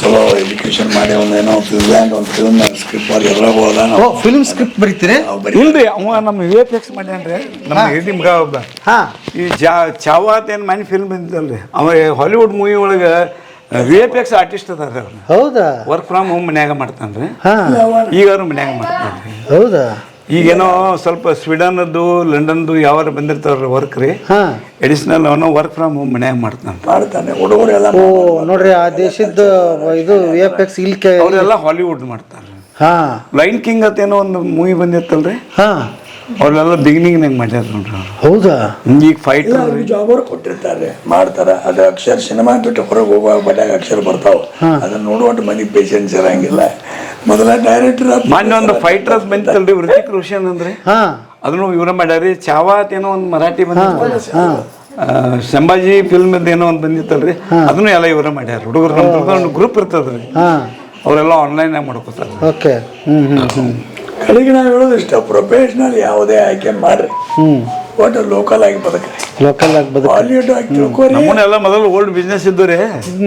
ಚಲೋ ಎಜುಕೇಶನ್ ಮಾಡಿ ಒಂದು ಏನೋ ಫಿಲ್ಮ್ಲ್ಯಾಂಡ್ ಒಂದು ಫಿಲ್ಮ್ ಸ್ಕ್ರಿಪ್ಟ್ ಅವ್ರು ಎಲ್ಲ ಹೋದ ಓ ಫಿಲ್ಮ್ ಸ್ಕ್ರಿಪ್ಟ್ ಬರೀತೀರಿ? ಇಲ್ರಿ ಅವ ನಮ್ಮ ವಿ ಎಫ್ ಎಕ್ಸ್ ಮಾಡ್ಯಾನ್ರಿ. ನಮ್ಮ ಹಿರಿಯ ಮಗ ಒಬ್ಬ. ಹಾಂ. ಈ ಜಾ ಚಾವಾತ್ ಏನು ಮನೆ ಫಿಲ್ಮ್ ಇದ್ದಲ್ರಿ ಅವ ಹಾಲಿವುಡ್ ಮೂವಿ ಒಳಗೆ ವಿ ಎಫ್ ಎಕ್ಸ್ ಆರ್ಟಿಸ್ಟ್ ಅದಾರ ಅವ್ರು. ಹೌದಾ? ವರ್ಕ್ ಫ್ರಮ್ ಹೋಮ್ ಮನ್ಯಾಗ ಮಾಡ್ತಾನ್ರಿ. ಹಾಂ. ಈಗ ಅವ್ರು ಮನ್ಯಾಗ ಮಾಡ್ತಾನ್ರಿ. ಹೌದಾ? ಈಗೇನೋ ಸ್ವಲ್ಪ ಸ್ವೀಡನ್ದು ಲಂಡನ್ದು ಯಾವಾರ ಬಂದಿರ್ತಾವ್ರ ವರ್ಕ್ ರೀ. ಹಾಂ. ಎಡಿಷನಲ್ ಅವನು ವರ್ಕ್ ಫ್ರಮ್ ಹೋಮ್ ಮನ್ಯಾಗ ಮಾಡ್ತಾನೆ ಮಾಡ್ತಾನೆ ಹುಡುಗರು ಎಲ್ಲ ಓ ನೋಡ್ರಿ ಆ ದೇಶದ ಇದು ವಿ ಎಫ್ ಎಕ್ಸ್ ಇಲ್ಲಿ ಅವರೆಲ್ಲ ಹಾಲಿವುಡ್ ಮಾಡ್ತಾರೆ ಹಾ. ಲೈನ್ ಕಿಂಗ್ ಅಂತ ಏನೋ ಒಂದು ಮೂವಿ ಬಂದಿತ್ತಲ್ರಿ? ಹಾಂ. ಅವ್ರೆಲ್ಲ ಬಿಗಿನಿಂಗ್ನಾಗ ಮಾಡ್ಯಾರ ನೋಡ್ರಿ ಅವ್ರು. ಹೌದಾ? ಈಗ ಫೈಟ್ ಅವ್ರಿಗೆ ಜಾಬ್ ಅವ್ರು. ಕೊಟ್ಟಿರ್ತಾರೆ. ಮಾಡ್ತಾರ. ಅದು ಅಕ್ಷರ ಸಿನಿಮಾ ಬಿಟ್ಟು ಹೊರಗೆ ಹೋಗುವಾಗ ಬಡ್ಯಾಗ ಅಕ್ಷರ ಬರ್ತಾವ. ಅದನ್ನ ನೋಡುವಂತ ಮನೆಗೆ ಪೇಷನ್ಸ್ ಇರಂಗಿಲ್ಲ. ಮೊದಲ ಡೈರೆಕ್ಟರ್ ಮೊನ್ನೆ ಒಂದು ಫೈಟರ್ಸ್ ಬಂತಲ್ರಿ ವೃತ್ತಿ ರೋಷನ್ ಅಂದ್ರೆ? ಹಾ. ಅದನ್ನು ಇವ್ರ ಮಾಡ್ಯಾರಿ. ಚಾವಾತ್ ಏನೋ ಒಂದು ಮರಾಠಿ ಬಂದ ಸಂಭಾಜಿ ಫಿಲ್ಮ್ ಏನೋ ಒಂದು ಬಂದಿತ್ತಲ್ರಿ? ಅದನ್ನು ಎಲ್ಲ ಇವರ ಮಾಡ್ಯಾರ. ಹುಡುಗರು ನಮ್ಮ ಒಂದು ಗ್ರೂಪ್ ಇರ್ತದ್ರಿ. ಹಾಂ. ಅವರೆಲ್ಲ ಆನ್ಲೈನ್ ಮಾಡ್ಕೋತಾರೆ. ಓಕೆ. ಹ್ಞೂ ಹ್ಞೂ ಹ್ಞೂ ಕಡೆಗೆ ನಾವು ಹೇಳೋದು ಇಷ್ಟ ಪ್ರೊಫೆಷನಲ್ ಯಾವುದೇ ಆಯ್ಕೆ ಮಾಡ್ರಿ. ಒಟ್ಟು ಲೋಕಲ್ ಆಗಿ ಬದುಕ್ರಿ. ಲೋಕಲ್ ಆಗಿ ಬದುಕು ಬಾಲಿವುಡ್ ಆಗಿ ತಿಳ್ಕೊರಿ. ನಮ್ಮನ್ನೆಲ್ಲ ಮೊದಲು ಓಲ್ಡ್ ಬಿಸ್ನೆಸ್ ಇದ್ದು ರೀ.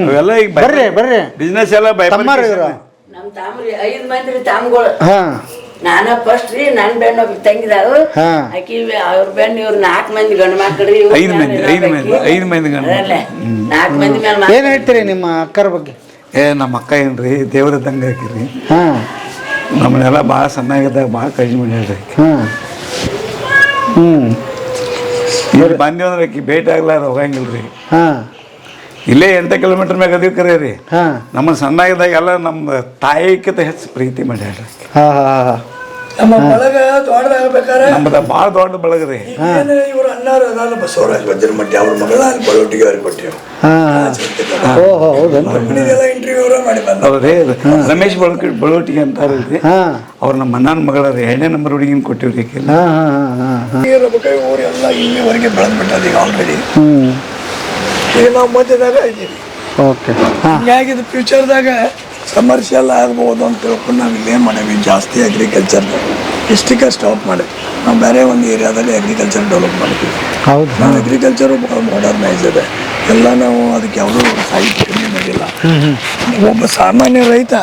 ಅವೆಲ್ಲ ಈಗ ಬರ್ರಿ ಬರ್ರಿ. ಬಿಸ್ನೆಸ್ ಎಲ್ಲ ತಮ್ಮಾರು ಇವ್ರು. ನಮ್ ತಾಮ್ರಿ ಐದು ಮಂದಿ ರೀ ತಾಮ್ಗಳು. ಹಾಂ. ನಾನ ಫಸ್ಟ್ ರೀ ನನ್ನ ಬೆಣ್ಣ ಒಬ್ಬ ಹಾ. ಆಕಿ ಅವ್ರ ಬೆಣ್ಣ ಇವ್ರ ನಾಲ್ಕು ಮಂದಿ ಗಂಡು ಮಕ್ಕಳ್ರಿ ಇವ್ರ್ ಐದ್ ಮಂದಿ, ಐದು ಐದ್ ಮಂದಿ, ಐದು ಐದ್ ಮಂದಿ ಗಂಡು ಅದರಲ್ಲೇ ನಾಲ್ಕ್ ಮಂದಿ ಮೇಲೆ ಏನು ಹೇಳ್ತೀರಿ ನಿಮ್ಮ ಅಕ್ಕರ ಬಗ್ಗೆ? ಏ ನಮ್ಮ ಅಕ್ಕ ಏನ್ರಿ ದೇವ್ರ ದಂಗ ಹಾಕಿರಿ ಹಾಂ. ನಮ್ಮನ್ನೆಲ್ಲ ಭಾಳ ಸಣ್ಣಾಗಿದ್ದಾಗ ಭಾಳ ಕಡಿಮೆ ಮಾಡ್ಯಾಳ್ರಿ ಹಾಂ. ಹ್ಞೂ ಇಲ್ಲಿ ಬಂದೇವು ಅಂದ್ರೆ ಆಕಿ ಭೇಟಿ ಆಗ್ಲಾರ ಹೋಗಂಗಿಲ್ರಿ. ಹಾಂ. ಇಲ್ಲೇ ಎಂಟು ಕಿಲೋಮೀಟರ್ ಮ್ಯಾಗ ಅದೀವಿ ಕರೆ ರೀ. ಹಾಂ. ನಮ್ಮ ಸಣ್ಣಾಗಿದ್ದಾಗ ಎಲ್ಲ ನಮ್ಮ ತಾಯಿಕಿಂತ ಹೆಚ್ಚು ಪ್ರೀತಿ ಮಾಡ್ಯಾಳ್ರಿ ಹಾಂ ಹಾಂ ಹಾಂ. ನಮ್ಮ ಬಳಗ ದೊಡ್ಡದಾಗಬೇಕಾರೆ ನಮ್ಮದ ಭಾಳ ದೊಡ್ಡ ಬಳಗ ರೀ. ಏನು ಇವರು ಬಸವರಾಜ್ ವಜ್ರಮಟ್ಟಿ ಅವ್ರ ಮಗಳ ಅಲ್ಲಿ ಬರೋಟಿಗೆ ಅವ್ರಿಗೆ ಕೊಟ್ಟಿವಿ ಹಾಂ. ಓಹೋ ಹೌದನ್ರಿ ಮನೆಗೆಲ್ಲ ಇಂಟರ್ವ್ಯೂ ಅವರ ಮಾಡಿ ಬಂದ ಅವ್ರೇ ರಮೇಶ್ ಬಳಕೆ ಬಳೋಟಿಗೆ ಅಂತಾರೆ ಅವ್ರ ಅವ್ರು ನಮ್ಮ ಅಣ್ಣನ ಮಗಳ ರೀ ಎರಡನೇ ನಂಬರ್ ಹುಡುಗಿನ ಕೊಟ್ಟಿವ್ರಿ ಈಗೆಲ್ಲ ಊರೆಲ್ಲ ಇಲ್ಲಿವರೆಗೆ ಬೆಳೆದ್ಬಿಟ್ಟದ ಈಗ ಆಲ್ರೆಡಿ ಹ್ಞೂ ಈಗ ನಾವು ಮಧ್ಯದಾಗ ಇದ್ದೀವಿ. ಓಕೆ ಹಾಂ. ಫ್ಯೂಚರ್ದಾಗ ಕಮರ್ಷಿಯಲ್ ಆಗ್ಬೋದು ಅಂತ ತಿಳ್ಕೊಂಡು ನಾವು ಇಲ್ಲೇನು ಮಾಡೀವಿ? ಜಾಸ್ತಿ ಅಗ್ರಿಕಲ್ಚರ್ ಇಷ್ಟಕ್ಕೆ ಸ್ಟಾಪ್ ಮಾಡಿ. ನಾವು ಬೇರೆ ಒಂದು ಏರಿಯಾದಲ್ಲಿ ಅಗ್ರಿಕಲ್ಚರ್ ಡೆವಲಪ್ ಮಾಡ್ತೀವಿ. ಹೌದು. ನಾವು ಅಗ್ರಿಕಲ್ಚರು ಮಾಡರ್ನೈಸ್ ಇದೆ. ಎಲ್ಲ ನಾವು ಅದಕ್ಕೆ ಯಾವುದೂ ಸಾಹಿತ್ಯ ಕಮ್ಮಿ ಮಾಡಿಲ್ಲ. ಒಬ್ಬ ಸಾಮಾನ್ಯ ರೈತ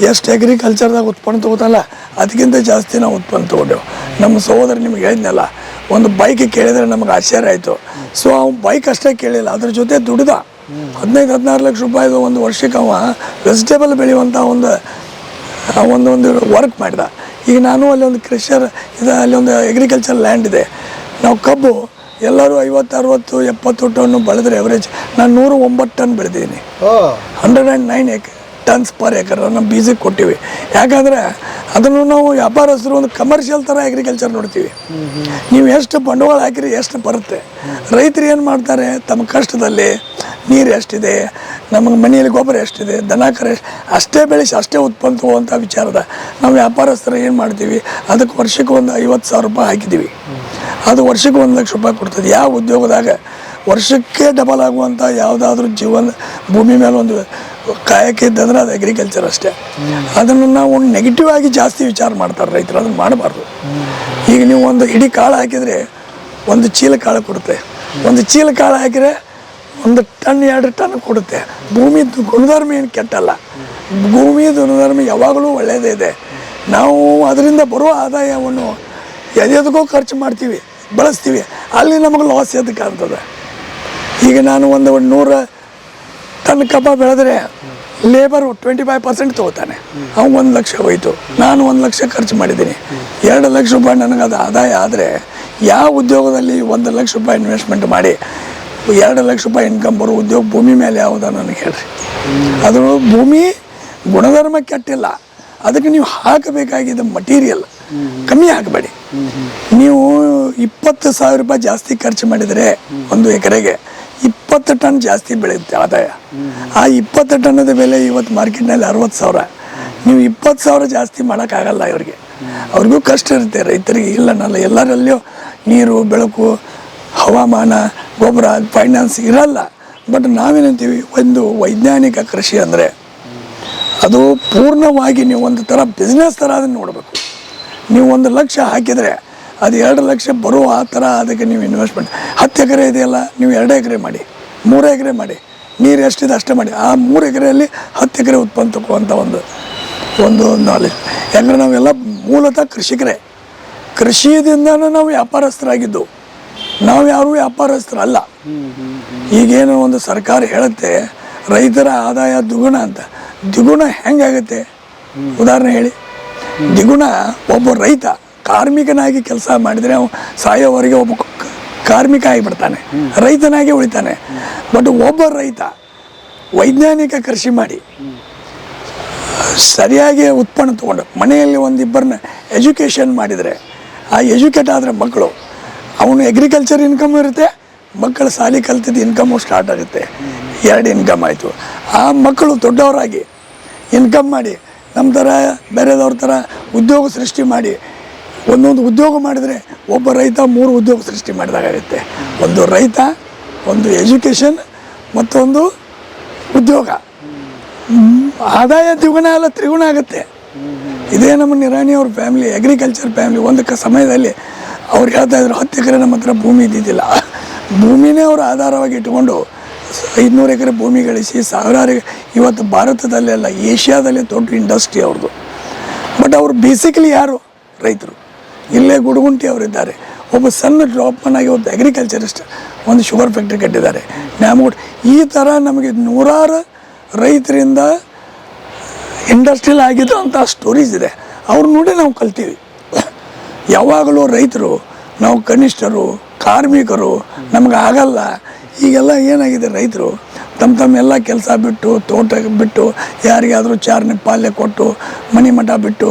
ಎಷ್ಟು ಅಗ್ರಿಕಲ್ಚರ್ದಾಗ ಉತ್ಪನ್ನ ತಗೋತಲ್ಲ ಅದಕ್ಕಿಂತ ಜಾಸ್ತಿ ನಾವು ಉತ್ಪನ್ನ ತಗೊಂಡೆವು. ನಮ್ಮ ಸಹೋದರ ನಿಮ್ಗೆ ಹೇಳಿದ್ನಲ್ಲ ಒಂದು ಬೈಕ್ ಕೇಳಿದ್ರೆ ನಮ್ಗೆ ಆಶ್ಚರ್ಯ ಆಯಿತು. ಸೊ ಅವ್ನು ಬೈಕ್ ಅಷ್ಟೇ ಕೇಳಿಲ್ಲ. ಅದ್ರ ಜೊತೆ ದುಡ್ದ. ಹದಿನೈದು ಹದಿನಾರು ಲಕ್ಷ ರೂಪಾಯಿದು ಒಂದು ವರ್ಷಕ್ಕೆ ಅವ ವೆಜಿಟೇಬಲ್ ಬೆಳೆಯುವಂಥ ಒಂದು ಒಂದು ಒಂದು ವರ್ಕ್ ಮಾಡಿದ. ಈಗ ನಾನು ಅಲ್ಲಿ ಒಂದು ಕ್ರೆಷರ್ ಇದೆ ಅಲ್ಲಿ ಒಂದು ಅಗ್ರಿಕಲ್ಚರ್ ಲ್ಯಾಂಡ್ ಇದೆ. ನಾವು ಕಬ್ಬು ಎಲ್ಲರೂ ಐವತ್ತು ಅರವತ್ತು ಎಪ್ಪತ್ತು ಟನ್ನು ಬೆಳೆದ್ರೆ ಎವರೇಜ್ ನಾನು ನೂರು ಒಂಬತ್ತು ಟನ್ ಬೆಳೆದಿದ್ದೀನಿ. ಹಂಡ್ರೆಡ್ ಆ್ಯಂಡ್ ನೈನ್ ಏಕ್ ಟನ್ಸ್ ಪರ್ ಏಕರ್ ನಮ್ಮ ಬೀಜಕ್ಕೆ ಕೊಟ್ಟಿವಿ. ಯಾಕಂದರೆ ಅದನ್ನು ನಾವು ವ್ಯಾಪಾರಸ್ಥರು ಒಂದು ಕಮರ್ಷಿಯಲ್ ಥರ ಅಗ್ರಿಕಲ್ಚರ್ ನೋಡ್ತೀವಿ. ನೀವು ಎಷ್ಟು ಬಂಡವಾಳ ಹಾಕಿರಿ ಎಷ್ಟು ಬರುತ್ತೆ. ರೈತರು ಏನು ಮಾಡ್ತಾರೆ, ತಮ್ಮ ಕಷ್ಟದಲ್ಲಿ ನೀರು ಎಷ್ಟಿದೆ ನಮಗೆ ಮನೆಯಲ್ಲಿ ಗೊಬ್ಬರ ಎಷ್ಟಿದೆ, ದನ ಕರ ಅಷ್ಟೇ ಬೆಳೆಸಿ ಅಷ್ಟೇ ಉತ್ಪನ್ನ ತಗೋವಂಥ ವಿಚಾರದ ನಾವು ವ್ಯಾಪಾರಸ್ಥರು ಏನು ಮಾಡ್ತೀವಿ, ಅದಕ್ಕೆ ವರ್ಷಕ್ಕೆ ಒಂದು ಐವತ್ತು ಸಾವಿರ ರೂಪಾಯಿ ಹಾಕಿದ್ದೀವಿ. ಅದು ವರ್ಷಕ್ಕೆ ಒಂದು ಲಕ್ಷ ರೂಪಾಯಿ ಕೊಡ್ತದೆ. ಯಾವ ಉದ್ಯೋಗದಾಗ ವರ್ಷಕ್ಕೆ ಡಬಲ್ ಆಗುವಂಥ ಯಾವುದಾದ್ರೂ ಜೀವನ ಭೂಮಿ ಮೇಲೆ ಒಂದು ಕಾಯಕ್ಕೆ ಇದ್ದಂದ್ರೆ ಅದು ಅಗ್ರಿಕಲ್ಚರ್ ಅಷ್ಟೇ. ಅದನ್ನು ನಾವು ನೆಗೆಟಿವ್ ಆಗಿ ಜಾಸ್ತಿ ವಿಚಾರ ಮಾಡ್ತಾರೆ ರೈತರು, ಅದನ್ನು ಮಾಡಬಾರ್ದು. ಈಗ ನೀವು ಒಂದು ಇಡೀ ಕಾಳು ಹಾಕಿದರೆ ಒಂದು ಚೀಲ ಕಾಳು ಕೊಡುತ್ತೆ. ಒಂದು ಚೀಲ ಕಾಳು ಹಾಕಿದರೆ ಒಂದು ಟನ್, ಎರಡು ಟನ್ ಕೊಡುತ್ತೆ. ಭೂಮಿ ಗುಣಧರ್ಮ ಏನು ಕೆಟ್ಟಲ್ಲ. ಭೂಮಿ ಗುಣಧರ್ಮ ಯಾವಾಗಲೂ ಒಳ್ಳೆಯದೇ ಇದೆ. ನಾವು ಅದರಿಂದ ಬರುವ ಆದಾಯವನ್ನು ಎದೆದಕ್ಕೋ ಖರ್ಚು ಮಾಡ್ತೀವಿ, ಬಳಸ್ತೀವಿ. ಅಲ್ಲಿ ನಮಗೆ ಲಾಸ್ ಎದಕ್ಕೆ ಕಾಣ್ತದೆ ಈಗ ನಾನು ಒಂದು ಒಂದು ನೂರ ಟನ್ ಕಬ್ಬ ಬೆಳೆದ್ರೆ ಲೇಬರು ಟ್ವೆಂಟಿ ಫೈವ್ ಪರ್ಸೆಂಟ್ ತಗೋತಾನೆ. ಅವ್ನು ಒಂದು ಲಕ್ಷ ಹೋಯಿತು. ನಾನು ಒಂದು ಲಕ್ಷ ಖರ್ಚು ಮಾಡಿದ್ದೀನಿ. ಎರಡು ಲಕ್ಷ ರೂಪಾಯಿ ನನಗೆ ಅದು ಆದಾಯ ಆದರೆ ಯಾವ ಉದ್ಯೋಗದಲ್ಲಿ ಒಂದು ಲಕ್ಷ ರೂಪಾಯಿ ಇನ್ವೆಸ್ಟ್ಮೆಂಟ್ ಮಾಡಿ ಎರಡು ಲಕ್ಷ ರೂಪಾಯಿ ಇನ್ಕಮ್ ಬರೋ ಉದ್ಯೋಗ ಭೂಮಿ ಮೇಲೆ ಯಾವುದ ನನಗೆ ಹೇಳ್ರಿ. ಅದು ಭೂಮಿ ಗುಣಧರ್ಮ ಕೆಟ್ಟಿಲ್ಲ. ಅದಕ್ಕೆ ನೀವು ಹಾಕಬೇಕಾಗಿದ್ದ ಮಟೀರಿಯಲ್ ಕಮ್ಮಿ ಹಾಕಬೇಡಿ. ನೀವು ಇಪ್ಪತ್ತು ಸಾವಿರ ರೂಪಾಯಿ ಜಾಸ್ತಿ ಖರ್ಚು ಮಾಡಿದರೆ ಒಂದು ಎಕರೆಗೆ ಇಪ್ಪತ್ತು ಟನ್ ಜಾಸ್ತಿ ಬೆಳೆಯುತ್ತೆ ಆದಾಯ. ಆ ಇಪ್ಪತ್ತು ಟನ್ನದ ಬೆಲೆ ಇವತ್ತು ಮಾರ್ಕೆಟ್ನಲ್ಲಿ ಅರವತ್ತು ಸಾವಿರ. ನೀವು ಇಪ್ಪತ್ತು ಸಾವಿರ ಜಾಸ್ತಿ ಮಾಡೋಕ್ಕಾಗಲ್ಲ ಇವ್ರಿಗೆ. ಅವ್ರಿಗೂ ಕಷ್ಟ ಇರುತ್ತೆ, ರೈತರಿಗೆ ಇಲ್ಲ ನಲ್ಲ ಎಲ್ಲರಲ್ಲಿಯೂ ನೀರು, ಬೆಳಕು, ಹವಾಮಾನ, ಗೊಬ್ಬರ ಫೈನಾನ್ಸ್ ಇರಲ್ಲ. ಬಟ್ ನಾವೇನಂತೀವಿ ಒಂದು ವೈಜ್ಞಾನಿಕ ಕೃಷಿ ಅಂದರೆ ಅದು ಪೂರ್ಣವಾಗಿ ನೀವು ಒಂದು ಥರ ಬಿಸ್ನೆಸ್ ಥರ ಅದನ್ನು ನೋಡಬೇಕು. ನೀವು ಒಂದು ಲಕ್ಷ ಹಾಕಿದರೆ ಅದು ಎರಡು ಲಕ್ಷ ಬರುವ ಆ ಥರ ಅದಕ್ಕೆ ನೀವು ಇನ್ವೆಸ್ಟ್ಮೆಂಟ್ ಹತ್ತು ಎಕರೆ ಇದೆಯಲ್ಲ, ನೀವು ಎರಡು ಎಕರೆ ಮಾಡಿ, ಮೂರು ಎಕರೆ ಮಾಡಿ, ನೀರು ಎಷ್ಟಿದೆ ಅಷ್ಟೇ ಮಾಡಿ. ಆ ಮೂರು ಎಕರೆಯಲ್ಲಿ ಹತ್ತು ಎಕರೆ ಉತ್ಪನ್ನ ತಕ್ಕುವಂಥ ಒಂದು ಒಂದು ನಾಲೆಜ್ ಯಾಕಂದರೆ ನಾವೆಲ್ಲ ಮೂಲತಃ ಕೃಷಿಕರೇ. ಕೃಷಿದಿಂದನೇ ನಾವು ವ್ಯಾಪಾರಸ್ಥರಾಗಿದ್ದು. ನಾವು ಯಾರು ವ್ಯಾಪಾರಸ್ಥರಲ್ಲ. ಈಗೇನು ಒಂದು ಸರ್ಕಾರ ಹೇಳುತ್ತೆ, ರೈತರ ಆದಾಯ ದ್ವಿಗುಣ ಅಂತ. ದ್ವಿಗುಣ ಹೆಂಗಾಗುತ್ತೆ? ಉದಾಹರಣೆ ಹೇಳಿ. ದ್ವಿಗುಣ ಒಬ್ಬ ರೈತ ಕಾರ್ಮಿಕನಾಗಿ ಕೆಲಸ ಮಾಡಿದರೆ ಅವನು ಸಾಯೋವರೆಗೆ ಒಬ್ಬ ಕಾರ್ಮಿಕ ಆಗಿಬಿಡ್ತಾನೆ. ರೈತನಾಗಿ ಉಳಿತಾನೆ. ಬಟ್ ಒಬ್ಬ ರೈತ ವೈಜ್ಞಾನಿಕ ಕೃಷಿ ಮಾಡಿ, ಸರಿಯಾಗಿ ಉತ್ಪನ್ನ ತೊಗೊಂಡು, ಮನೆಯಲ್ಲಿ ಒಂದಿಬ್ಬರನ್ನ ಎಜುಕೇಷನ್ ಮಾಡಿದರೆ, ಆ ಎಜುಕೇಟ್ ಆದರೆ ಮಕ್ಕಳು, ಅವನು ಎಗ್ರಿಕಲ್ಚರ್ ಇನ್ಕಮ್ ಇರುತ್ತೆ, ಮಕ್ಕಳು ಸಾಲಿ ಕಲ್ತಿದ್ದು ಇನ್ಕಮು ಸ್ಟಾರ್ಟ್ ಆಗುತ್ತೆ. ಎರಡು ಇನ್ಕಮ್ ಆಯಿತು. ಆ ಮಕ್ಕಳು ದೊಡ್ಡವರಾಗಿ ಇನ್ಕಮ್ ಮಾಡಿ ನಮ್ಮ ಥರ ಬೇರೆದವ್ರ ಥರ ಉದ್ಯೋಗ ಸೃಷ್ಟಿ ಮಾಡಿ ಒಂದೊಂದು ಉದ್ಯೋಗ ಮಾಡಿದರೆ ಒಬ್ಬ ರೈತ ಮೂರು ಉದ್ಯೋಗ ಸೃಷ್ಟಿ ಮಾಡಿದಾಗುತ್ತೆ ಒಂದು ರೈತ, ಒಂದು ಎಜುಕೇಷನ್, ಮತ್ತೊಂದು ಉದ್ಯೋಗ. ಆದಾಯ ದ್ವಿಗುಣ ಅಲ್ಲ, ತ್ರಿಗುಣ ಆಗುತ್ತೆ. ಇದೇ ನಮ್ಮ ನಿರಾಣಿ ಅವ್ರ ಫ್ಯಾಮಿಲಿ ಅಗ್ರಿಕಲ್ಚರ್ ಫ್ಯಾಮಿಲಿ, ಒಂದು ಕ ಸಮಯದಲ್ಲಿ ಅವ್ರು ಹೇಳ್ತಾ ಇದ್ರು, ಹತ್ತು ಎಕರೆ ನಮ್ಮ ಹತ್ರ ಭೂಮಿ ಇದ್ದಿದ್ದಿಲ್ಲ. ಭೂಮಿನೇ ಅವರು ಆಧಾರವಾಗಿ ಇಟ್ಕೊಂಡು ಐದುನೂರು ಎಕರೆ ಭೂಮಿ ಗಳಿಸಿ ಸಾವಿರಾರು, ಇವತ್ತು ಭಾರತದಲ್ಲೆಲ್ಲ ಏಷ್ಯಾದಲ್ಲೇ ದೊಡ್ಡ ಇಂಡಸ್ಟ್ರಿ ಅವ್ರದ್ದು ಬಟ್ ಅವರು ಬೇಸಿಕಲಿ ಯಾರು? ರೈತರು. ಇಲ್ಲೇ ಗುಡುಗುಂಟಿ ಅವರಿದ್ದಾರೆ. ಒಬ್ಬ ಸಣ್ಣ ಡ್ರಾಪ್ಮನ್ ಆಗಿ ಒಬ್ಬ ಅಗ್ರಿಕಲ್ಚರಿಸ್ಟ್ ಒಂದು ಶುಗರ್ ಫ್ಯಾಕ್ಟ್ರಿ ಕಟ್ಟಿದ್ದಾರೆ. ನ್ಯಾಮಗೌಡ, ಈ ಥರ ನಮಗೆ ನೂರಾರು ರೈತರಿಂದ ಇಂಡಸ್ಟ್ರಿಯಲ್ ಆಗಿದ್ದು ಸ್ಟೋರೀಸ್ ಇದೆ. ಅವ್ರು ನೋಡಿ ನಾವು ಕಲ್ತೀವಿ. ಯಾವಾಗಲೂ ರೈತರು, ನಾವು ಕನಿಷ್ಠರು, ಕಾರ್ಮಿಕರು, ನಮ್ಗೆ ಆಗಲ್ಲ. ಈಗೆಲ್ಲ ಏನಾಗಿದೆ ರೈತರು? ತಮ್ಮ ತಮ್ಮ ಎಲ್ಲ ಕೆಲಸ ಬಿಟ್ಟು ತೋಟ ಬಿಟ್ಟು ಯಾರಿಗಾದರೂ ಚಾರ್ನೆ ಪಾಲ್ಯ ಕೊಟ್ಟು ಮನೆ ಮಠ ಬಿಟ್ಟು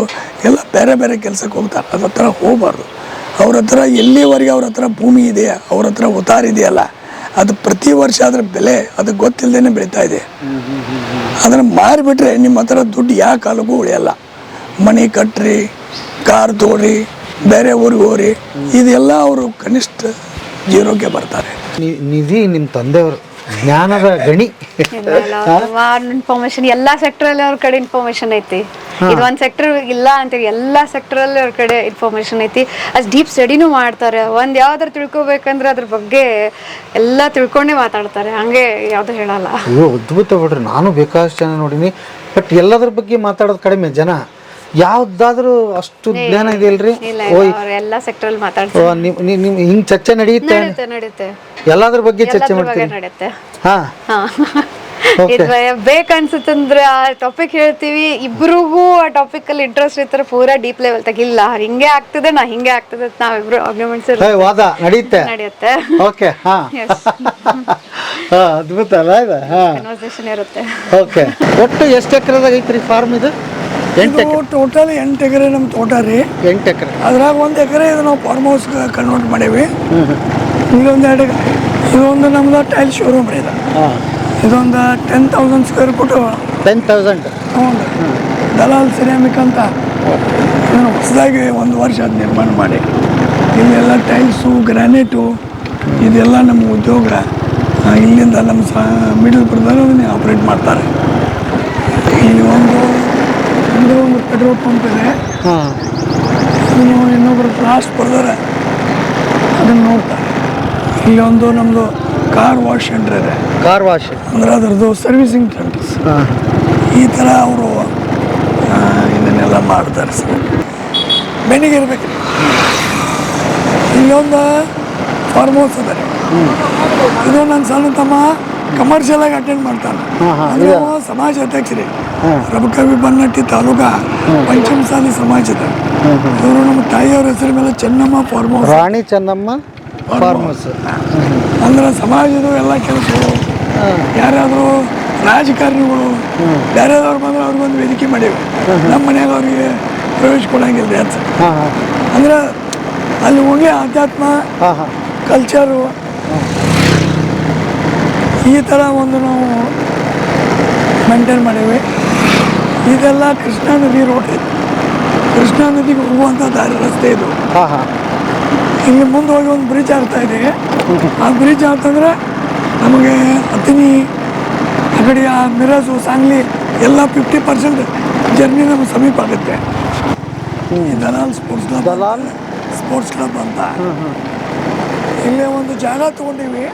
ಎಲ್ಲ ಬೇರೆ ಬೇರೆ ಕೆಲಸಕ್ಕೆ ಹೋಗ್ತಾರೆ. ಅದ್ರ ಹತ್ರ ಹೋಗಬಾರ್ದು. ಅವ್ರ ಹತ್ರ ಎಲ್ಲಿವರೆಗೆ ಅವ್ರ ಹತ್ರ ಭೂಮಿ ಇದೆ ಅವ್ರ ಹತ್ರ ಉತಾರ ಇದೆಯಲ್ಲ ಅದು ಪ್ರತಿ ವರ್ಷ ಅದರ ಬೆಲೆ ಅದು ಗೊತ್ತಿಲ್ಲದೇ ಬೆಳೀತಾ ಇದೆ. ಅದನ್ನು ಮಾರಿಬಿಟ್ರೆ ನಿಮ್ಮ ಹತ್ರ ದುಡ್ಡು ಯಾವ ಕಾಲಕ್ಕೂ ಉಳಿಯಲ್ಲ. ಮನೆ ಕಟ್ಟ್ರಿ ಕಾರ್ ತೋರಿ ಬೇರೆ ಊರಿಗೆ ಹೋಗ್ರಿ ಇದೆಲ್ಲ ಅವರು ಕನಿಷ್ಠ ಜೀರೋಕ್ಕೆ ಬರ್ತಾರೆ. ನಿಧಿ ನಿಮ್ಮ ತಂದೆಯವರು ಜ್ಞಾನದ ಗಣಿ. ಇನ್ಫಾರ್ಮೇಶನ್ ಎಲ್ಲಾ ಸೆಕ್ಟರ್ ಅಲ್ಲಿ ಅವ್ರ ಕಡೆ ಇನ್ಫಾರ್ಮೇಶನ್ ಐತಿ. ಇದು ಒಂದ್ ಸೆಕ್ಟರ್ ಇಲ್ಲ ಅಂತೇಳಿ ಎಲ್ಲಾ ಸೆಕ್ಟರ್ ಅಲ್ಲಿ ಅವ್ರ ಕಡೆ ಇನ್ಫಾರ್ಮೇಶನ್ ಐತಿ. ಅಷ್ಟು ಡೀಪ್ ಸ್ಟಡಿನೂ ಮಾಡ್ತಾರೆ. ಒಂದ್ ಯಾವ್ದಾರು ತಿಳ್ಕೊಬೇಕಂದ್ರೆ ಅದ್ರ ಬಗ್ಗೆ ಎಲ್ಲಾ ತಿಳ್ಕೊಂಡೇ ಮಾತಾಡ್ತಾರೆ. ಹಂಗೆ ಯಾವ್ದು ಹೇಳಲ್ಲ. ಅಯ್ಯೋ ಅದ್ಭುತ ಬಿಡ್ರಿ. ನಾನು ಬೇಕಾದಷ್ಟು ಜನ ನೋಡೀನಿ. ಬಟ್ ಎಲ್ಲದ್ರ ಬಗ್ಗೆ ಮಾತಾಡೋದು ಕಡಿಮೆ ಜನ. ಯಾವ್ದಾದ್ರೂ ಅಷ್ಟು ಜ್ಞಾನ ಇದೆಯಲ್ರಿ? ಓಯ್. ಎಲ್ಲಾ ಸೆಕ್ಟರ್ ಮಾತಾಡ್ತಾರೆ. ನಿಮ್ ನಿಮ್ ಹಿಂಗ್ ಚರ್ಚೆ ನಡೆಯುತ್ತೆ ನಡೆಯುತ್ತೆ ನಡೆಯುತ್ತೆ ಎಲ್ಲದ್ರ ಬಗ್ಗೆ ಚರ್ಚೆ ಮಾಡ್ತೀವಿ ನಡೆಯುತ್ತೆ ಹಾ. ಬೇಕನ್ಸುತ್ತಂದ್ರೆ ಆ ಟಾಪಿಕ್ ಹೇಳ್ತೀವಿ. ಇಬ್ರಿಗೂ ಆ ಟಾಪಿಕ್ ಅಲ್ಲಿ ಇಂಟ್ರೆಸ್ಟ್ ಇರ್ತಾರೆ ಪೂರಾ ಡೀಪ್ ಲೆವೆಲ್ ತಗಿಲ್ಲ ಹಿಂಗೆ ಆಗ್ತದೆ ನಾ ಹಿಂಗೆ ಆಗ್ತದೆ ನಾವಿಬ್ರು ಆರ್ಗ್ಯುಮೆಂಟ್ಸ್ ವಾದ ನಡೆಯುತ್ತೆ ನಡೆಯುತ್ತೆ ಓಕೆ ಹಾ. ಅದ್ಭುತ ಅಲ್ಲ ಇದು? ಕನ್ವರ್ಸೇಷನ್ ಇರುತ್ತೆ. ಓಕೆ ಒಟ್ಟು ಎಷ್ಟು ಎಕರೆದಾಗ ಐತ್ರಿ ಫಾರ್ಮ್ ಇದು? ಎಂಟು ಎಕರೆ. ಟೋಟಲ್ ಎಂಟು ಎಕರೆ ನಮ್ಮ ತೋಟ ರೀ. ಎಂಟು ಎಕರೆ. ಅದ್ರಾಗ ಒಂದು ಎಕರೆ ಇದು ನಾವು ಫಾರ್ಮ್ ಹೌಸ್ ಕನ್ವರ್ಟ್ ಮಾಡೀವಿ. ಇದೊಂದು ಎರಡು ಎಕರೆ. ಇದೊಂದು ನಮ್ದು ಟೈಲ್ ಶೋರೂಮ್ ರೀ ಇದು. ಇದೊಂದು ten thousand square foot ten thousand ಹ್ಞೂ ದಲಾಲ್ ಸಿರಾಮಿಕ್ ಅಂತ ಹೊಸದಾಗಿ ಒಂದು ವರ್ಷ ಅದು ನಿರ್ಮಾಣ ಮಾಡಿ. ಇಲ್ಲೆಲ್ಲ ಟೈಲ್ಸು ಗ್ರಾನೈಟು ಇದೆಲ್ಲ ನಮ್ಮ ಉದ್ಯೋಗ. ಇಲ್ಲಿಂದ ನಮ್ಮ ಸ ಮಿಡಲ್ ಅದನ್ನೇ ಆಪ್ರೇಟ್ ಮಾಡ್ತಾರೆ. ಒಂದು ಒಂದು ಪೆಟ್ರೋಲ್ ಪಂಪ್ ಇದೆ. ಹಾಂ. ಕ್ಲಾಸ್ ಇನ್ನೊಬ್ಬರು ಕ್ಲಾಸ್ ಬರ್ದಾರೆ. ಅದನ್ನು ನೋಡ್ತಾರೆ. ಇಲ್ಲಿ ಒಂದು ನಮ್ಮದು ಕಾರ್ ವಾಶ್ ಸೆಂಟರ್ ಇದೆ. ಕಾರ್ ವಾಶ್ ಅಂದ್ರೆ ಅದರದ್ದು ಸರ್ವಿಸಿಂಗ್ ಸೆಂಟರ್ಸ್ ಹಾಂ. ಈ ಥರ ಅವರು ಇದನ್ನೆಲ್ಲ ಮಾಡ್ತಾರೆ ಸರ್. ಬೆನ್ನಿಗೆ ಇರ್ಬೇಕು. ಇಲ್ಲೊಂದು ಫಾರ್ಮ್ ಹೌಸ್ ಅದ ರೀ ಇದು ನನ್ನ ಸಣ್ಣ ತಮ್ಮ ಕಮರ್ಷಿಯಲ್ ಆಗಿ ಅಟೆಂಡ್ ಮಾಡ್ತಾನೆ. ಸಮಾಜ ಅಧ್ಯಕ್ಷರಿ. ರಬಕವಿ ಬನ್ನಟ್ಟಿ ತಾಲೂಕಾ ಪಂಚಮಸಾಲಿ ಸಮಾಜದ. ಇವರು ನಮ್ಮ ತಾಯಿಯವ್ರ ಹೆಸರ ಮೇಲೆ Chennamma farm house Rani Chennamma farm house ಅಂದ್ರೆ ಸಮಾಜದ ಎಲ್ಲ ಕೆಲಸಗಳು ಯಾರಾದರೂ ರಾಜಕಾರಣಿಗಳು ಬೇರೆದವ್ರು ಬಂದ್ರೆ ಅವ್ರಿಗೊಂದು ವೇದಿಕೆ ಮಾಡೇವೆ. ನಮ್ಮ ಮನ್ಯಾಗ ಅವ್ರಿಗೆ ಪ್ರವೇಶ ಕೊಡಂಗಿಲ್ಲ ಅಂತ. ಅಂದ್ರೆ ಅಲ್ಲಿ ಹೋಗಿ ಆಧ್ಯಾತ್ಮ ಕಲ್ಚರು ಈ ಥರ ಒಂದು ನಾವು ಮೇಂಟೈನ್ ಮಾಡೇವಿ. ಇದೆಲ್ಲ ಕೃಷ್ಣಾ ನದಿ ರೋಡ್ ಇದೆ ಕೃಷ್ಣಾ ನದಿಗೆ ಹೋಗುವಂಥ ದಾರಿ ರಸ್ತೆ ಇದು. ಹಾಂ ಹಾಂ. ಇಲ್ಲಿ ಮುಂದೆ ಹೋಗಿ ಒಂದು ಬ್ರಿಡ್ಜ್ ಆಗ್ತಾ ಇದೆ. ಆ ಬ್ರಿಡ್ಜ್ ಆಗ್ತಂದ್ರೆ ನಮಗೆ ಅತಿನಿ ಆ ಕಡೆ ಆ ಮಿರಜು ಸಾಂಗ್ಲಿ ಎಲ್ಲ ಫಿಫ್ಟಿ ಪರ್ಸೆಂಟ್ ಜರ್ನಿ ನಮ್ಗೆ ಸಮೀಪ ಆಗುತ್ತೆ. ಈ Dalal sports club Dalal? Sports club ಅಂತ. ಇಲ್ಲೇ ಒಂದು ಜಾಗ ತಗೊಂಡಿವಿ.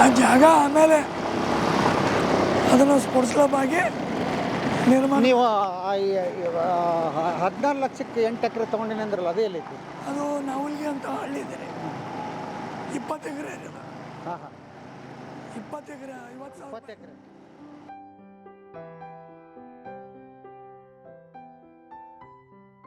ಆ ಜಾಗ ಆಮೇಲೆ ಅದನ್ನು ಸ್ಪೋರ್ಟ್ಸ್ ಕ್ಲಬ್ ಆಗಿ ನಿರ್ಮಾಣ? ನೀವು ಹದಿನಾರು ಲಕ್ಷಕ್ಕೆ ಎಂಟು ಎಕರೆ ತೊಗೊಂಡಿನಿ ಅಂದ್ರಲ್ಲ ಅದೇ ಎಲ್ಲೈತಿ ಅದು ನಾವಲ್ಗಿ ಅಂತ ಹಳ್ಳಿ ಇದೆ ಇಪ್ಪತ್ತು ಎಕರೆ ಹಾಂ ಹಾಂ. ಇಪ್ಪತ್ತು ಎಕರೆ ಐವತ್ತು ಸಾವಿರ ಇಪ್ಪತ್ತು ಎಕರೆ.